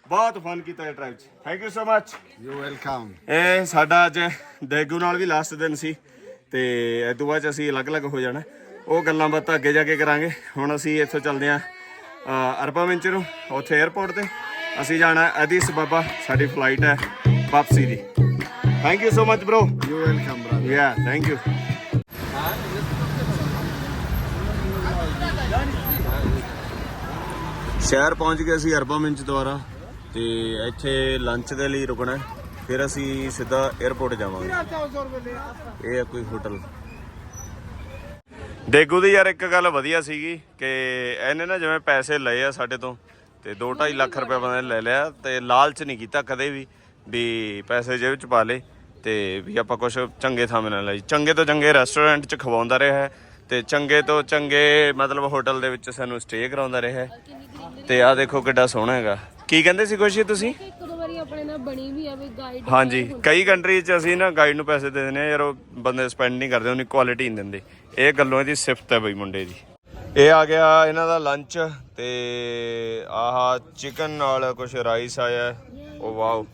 ਬਹੁਤ ਫਨ ਕੀਤਾ ਇਹ ਟਰਾਈਬ 'ਚ। Thank you so much You're welcome. ਇਹ ਸਾਡਾ ਅੱਜ ਦੇਗੂ ਨਾਲ ਵੀ ਲਾਸਟ ਦਿਨ ਸੀ ਤੇ ਇਹ ਤੋਂ ਬਾਅਦ 'ਚ ਅਸੀਂ ਅਲੱਗ-ਅਲੱਗ ਹੋ ਜਾਣਾ। ਉਹ ਗੱਲਾਂ ਬਾਤਾਂ ਅੱਗੇ ਜਾ ਕੇ ਕਰਾਂਗੇ। ਹੁਣ ਅਸੀਂ ਇੱਥੋਂ ਚੱਲਦੇ ਆਂ ਅਰਬਾ ਮਿੰਚ ਨੂੰ ਉੱਥੇ 에ਅਰਪੋਰਟ ਤੇ। ਅਸੀਂ ਜਾਣਾ ਐਦੀਸ ਬਾਬਾ ਸਾਡੀ ਫਲਾਈਟ ਹੈ ਵਾਪਸੀ ਦੀ। Thank you so much bro You're welcome, brother. Yeah thank you ਸ਼ਹਿਰ ਪਹੁੰਚ ਗਏ ਅਸੀਂ ਅਰਬਾ ਮਿੰਚ ਦੁਆਰਾ ਤੇ ਇੱਥੇ ਲੰਚ ਦੇ ਲਈ ਰੁਕਣਾ। ਫਿਰ ਅਸੀਂ ਸਿੱਧਾ 에ਅਰਪੋਰਟ ਜਾਵਾਂਗੇ। ਇਹ ਹੈ ਕੋਈ ਹੋਟਲ ਦੇਗੂ ਦੀ ਯਾਰ ਇੱਕ ਗੱਲ ਵਧੀਆ ਸੀਗੀ ਕਿ ਇਹਨੇ ਨਾ ਜਿਵੇਂ ਪੈਸੇ ਲਏ ਆ ਸਾਡੇ ਤੋਂ ਤੇ 2.5 ਲੱਖ ਰੁਪਏ ਬੰਦੇ ਨੇ ਲੈ ਲਿਆ ਤੇ ਲਾਲਚ ਨਹੀਂ ਕੀਤਾ ਕਦੇ ਵੀ ਵੀ ਪੈਸੇ ਜੇਬ ਚ ਪਾ ਲੇ ਤੇ ਵੀ ਆਪਾਂ ਕੁਝ ਚੰਗੇ ਥਾਂ ਮਿਲਣ ਲਈ। ਚੰਗੇ ਤੋਂ ਚੰਗੇ ਰੈਸਟੋਰੈਂਟ 'ਚ ਖਵਾਉਂਦਾ ਰਿਹਾ ਹੈ ਤੇ ਚੰਗੇ ਤੋਂ ਚੰਗੇ ਮਤਲਬ ਹੋਟਲ ਦੇ ਵਿੱਚ ਸਾਨੂੰ ਸਟੇ ਕਰਾਉਂਦਾ ਰਿਹਾ ਹੈ। ਤੇ ਆ ਦੇਖੋ ਕਿੱਡਾ ਸੋਹਣਾ ਹੈਗਾ। ਕੀ ਕਹਿੰਦੇ ਸੀ ਖੁਸ਼ੀ ਤੁਸੀਂ? ਇੱਕ ਦੋ ਵਾਰੀ ਆਪਣੇ ਨਾਲ ਬਣੀ ਵੀ ਆ ਵੀ ਗਾਈਡ ਹਾਂਜੀ ਕਈ ਕੰਟਰੀ 'ਚ ਅਸੀਂ ਨਾ ਗਾਈਡ ਨੂੰ ਪੈਸੇ ਦੇ ਦਿੰਦੇ ਆ ਯਾਰ ਉਹ ਬੰਦੇ ਸਪੈਂਡ ਨਹੀਂ ਕਰਦੇ ਉਹਨੀ ਕੁਆਲਿਟੀ ਨਹੀਂ ਦਿੰਦੇ। ਇਹ ਗੱਲੋਂ ਇਹਦੀ ਸਿਫਤ ਹੈ ਬਈ ਮੁੰਡੇ ਦੀ। ਇਹ ਆ ਗਿਆ ਇਹਨਾਂ ਦਾ ਲੰਚ ਤੇ ਆਹ ਚਿਕਨ ਨਾਲ ਕੁਝ ਰਾਈਸ ਆਇਆ। ਉਹ wow.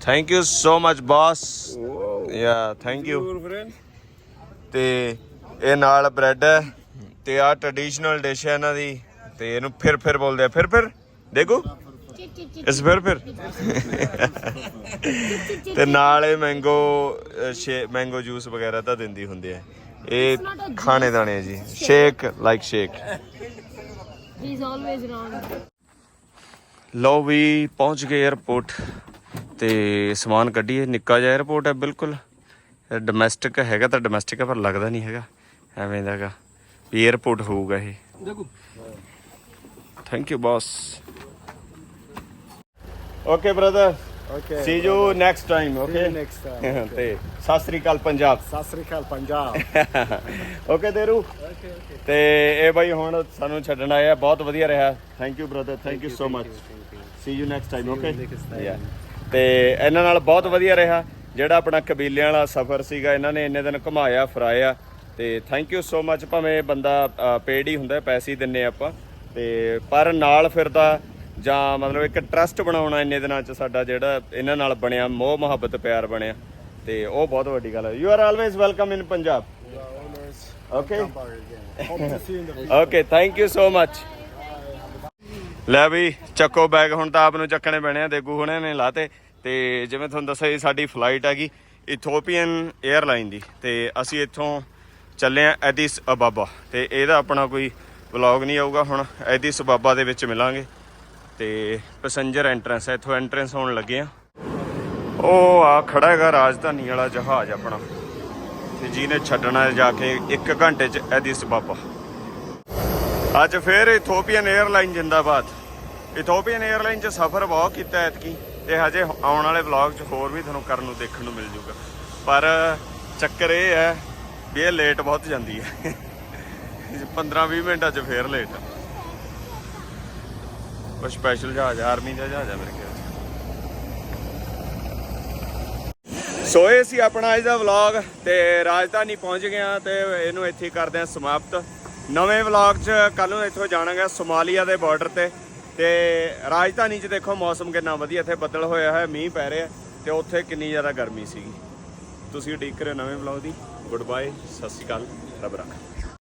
Thank you so much boss yeah thank you ਤੇ ਇਹ ਨਾਲ ਬ੍ਰੈਡ ਹੈ ਤੇ ਆ ਟ੍ਰੈਡੀਸ਼ਨਲ ਡਿਸ਼ ਹੈ ਇਹਨਾਂ ਦੀ। ਤੇ ਇਹਨੂੰ ਫਿਰ ਫਿਰ ਬੋਲਦੇ ਆ। ਫਿਰ ਫਿਰ ਦੇਖੋ। ਇਸ ਫਿਰ ਫਿਰ। ਤੇ ਨਾਲ ਇਹ ਮੈਂਗੋ ਮੈਂਗੋ ਜੂਸ ਵਗੈਰਾ ਤਾਂ ਦਿੰਦੀ ਹੁੰਦੀ ਹੈ। ਇਹ ਖਾਣੇ ਦਾਣੇ ਜੀ। ਸ਼ੇਕ ਲਾਈਕ ਸ਼ੇਕ ਲੋ ਵੀ ਪਹੁੰਚ ਗਏ 에어ਪੋਰਟ ਤੇ ਸਮਾਨ ਕੱਢੀਏ। ਨਿੱਕਾ ਜਿਹਾ 에어ਪੋਰਟ ਹੈ ਬਿਲਕੁਲ। ਡੋਮੈਸਟਿਕ ਹੈਗਾ ਤਾਂ ਡੋਮੈਸਟਿਕ ਪਰ ਲੱਗਦਾ ਨਹੀਂ ਹੈਗਾ। ਐਵੇਂ ਦਾਗਾ ਵੀ 에어ਪੋਰਟ ਹੋਊਗਾ ਇਹ। Thank you boss okay brother Okay. See you next time okay next time. ਤੇ ਸਤਿ ਸ੍ਰੀ ਅਕਾਲ ਪੰਜਾਬ ਸਤਿ ਸ੍ਰੀ ਅਕਾਲ ਪੰਜਾਬ ਓਕੇ ਦੇਰੂ ਤੇ ਇਹ ਬਾਈ ਹੁਣ ਸਾਨੂੰ ਛੱਡਣ ਆਇਆ ਬਹੁਤ ਵਧੀਆ ਰਿਹਾ thank you brother thank you so much see you next time okay ਤੇ ਇਹਨਾਂ ਨਾਲ ਬਹੁਤ ਵਧੀਆ ਰਿਹਾ ਜਿਹੜਾ ਆਪਣਾ ਕਬੀਲਿਆਂ ਵਾਲਾ ਸਫ਼ਰ ਸੀਗਾ ਇਹਨਾਂ ਨੇ ਇੰਨੇ ਦਿਨ ਘੁਮਾਇਆ ਫਰਾਇਆ ਤੇ ਥੈਂਕ ਯੂ ਸੋ ਮਚ ਭਾਵੇਂ ਬੰਦਾ ਪੇਡ ਹੀ ਹੁੰਦਾ ਪੈਸੇ ਹੀ ਦਿੰਨੇ ਆਪਾਂ ਤੇ ਪਰ ਨਾਲ ਫਿਰਦਾ ਜਾਂ ਮਤਲਬ ਇੱਕ ਟਰਸਟ ਬਣਾਉਣਾ ਇੰਨੇ ਦਿਨਾਂ ਚ ਸਾਡਾ ਜਿਹੜਾ ਇਹਨਾਂ ਨਾਲ ਬਣਿਆ, ਮੋਹ, ਮੁਹੱਬਤ, ਪਿਆਰ ਬਣਿਆ। ਤੇ ਉਹ ਬਹੁਤ ਵੱਡੀ ਗੱਲ ਹੈ। You are always welcome in Punjab okay okay thank you so much ਲੈ ਵੀ, ਚੱਕੋ ਬੈਗ ਹੁਣ ਤਾਂ ਆਪ ਨੂੰ ਚੱਕਣੇ ਪੈਣੇ ਆ ਦੇਗੂ ਹੁਣੇ ਨੇ ਲਾਤੇ। ਤੇ ਜਿਵੇਂ ਤੁਹਾਨੂੰ ਦੱਸਿਆ ਜੀ, ਸਾਡੀ ਫਲਾਈਟ ਹੈਗੀ ਇਥੋਪੀਅਨ 에ਅਰਲਾਈਨ ਦੀ। ਤੇ ਅਸੀਂ ਇੱਥੋਂ ਚੱਲੇ ਆ ਐਡਿਸ ਅਬਾਬਾ ਤੇ ਇਹਦਾ ਆਪਣਾ ਕੋਈ ਵਲੌਗ ਨਹੀਂ ਆਊਗਾ ਹੁਣ। ਐਡਿਸ ਅਬਾਬਾ ਦੇ ਵਿੱਚ ਮਿਲਾਂਗੇ। ਤੇ ਪੈਸੇਂਜਰ ਐਂਟਰੈਂਸ ਹੈ ਇੱਥੋਂ ਐਂਟਰੈਂਸ ਹੋਣ ਲੱਗੇ ਆ। ਉਹ ਆ ਖੜਾ ਹੈਗਾ ਰਾਜਧਾਨੀ ਵਾਲਾ ਜਹਾਜ਼ ਆਪਣਾ। ਤੇ ਜਿਹਨੇ ਛੱਡਣਾ ਜਾ ਕੇ 1 ਘੰਟੇ ਚ ਐਡਿਸ ਬਾਬਾ ਅੱਜ ਫੇਰ ਇਥੋਪੀਅਨ 에ਅਰਲਾਈਨ ਜਿੰਦਾਬਾਦ। ਇਥੋਪੀਅਨ 에ਅਰਲਾਈਨ 'ਚ ਸਫ਼ਰ ਬਹੁਤ ਕੀਤਾ ਐਤਕੀ, ਤੇ ਹਜੇ ਆਉਣ ਵਾਲੇ ਵਲੌਗ 'ਚ ਹੋਰ ਵੀ ਤੁਹਾਨੂੰ ਕਰਨ ਨੂੰ ਦੇਖਣ ਨੂੰ ਮਿਲ ਜੂਗਾ। ਪਰ ਚੱਕਰ ਇਹ ਹੈ ਵੀ ਇਹ ਲੇਟ ਬਹੁਤ ਜਾਂਦੀ ਹੈ। 15-20 ਮਿੰਟਾਂ 'ਚ ਫੇਰ ਲੇਟ ਉਹ ਸਪੈਸ਼ਲ ਜਹਾਜ਼ ਆਰਮੀ ਦਾ ਜਹਾਜ਼ ਆ ਮੇਰੇ ਖਿਆਲ ਸੋ ਇਹ ਸੀ ਆਪਣਾ ਅੱਜ ਦਾ ਵਲੌਗ ਤੇ ਰਾਜਧਾਨੀ ਪਹੁੰਚ ਗਿਆ ਤੇ ਇਹਨੂੰ ਇੱਥੇ ਹੀ ਕਰਦੇ ਹਾਂ ਸਮਾਪਤ। ਨਵੇਂ ਵਲੌਗ 'ਚ ਕੱਲ ਨੂੰ ਇੱਥੋਂ ਜਾਣਾਂਗੇ ਸੋਮਾਲੀਆ ਦੇ ਬਾਰਡਰ ਤੇ। ਤੇ ਰਾਜਧਾਨੀ 'ਚ ਦੇਖੋ ਮੌਸਮ ਕਿੰਨਾ ਵਧੀਆ, ਇੱਥੇ ਬੱਦਲ ਹੋਇਆ ਹੈ ਮੀਂਹ ਪੈ ਰਿਹਾ ਤੇ ਉੱਥੇ ਕਿੰਨੀ ਜ਼ਿਆਦਾ ਗਰਮੀ ਸੀਗੀ। ਤੁਸੀਂ ਉਡੀਕ ਕਰਿਓ ਨਵੇਂ ਵਲੌਗ ਦੀ। ਗੁੱਡ ਬਾਏ ਸਤਿ ਸ਼੍ਰੀ ਅਕਾਲ, ਰੱਬ ਰੱਖਾ।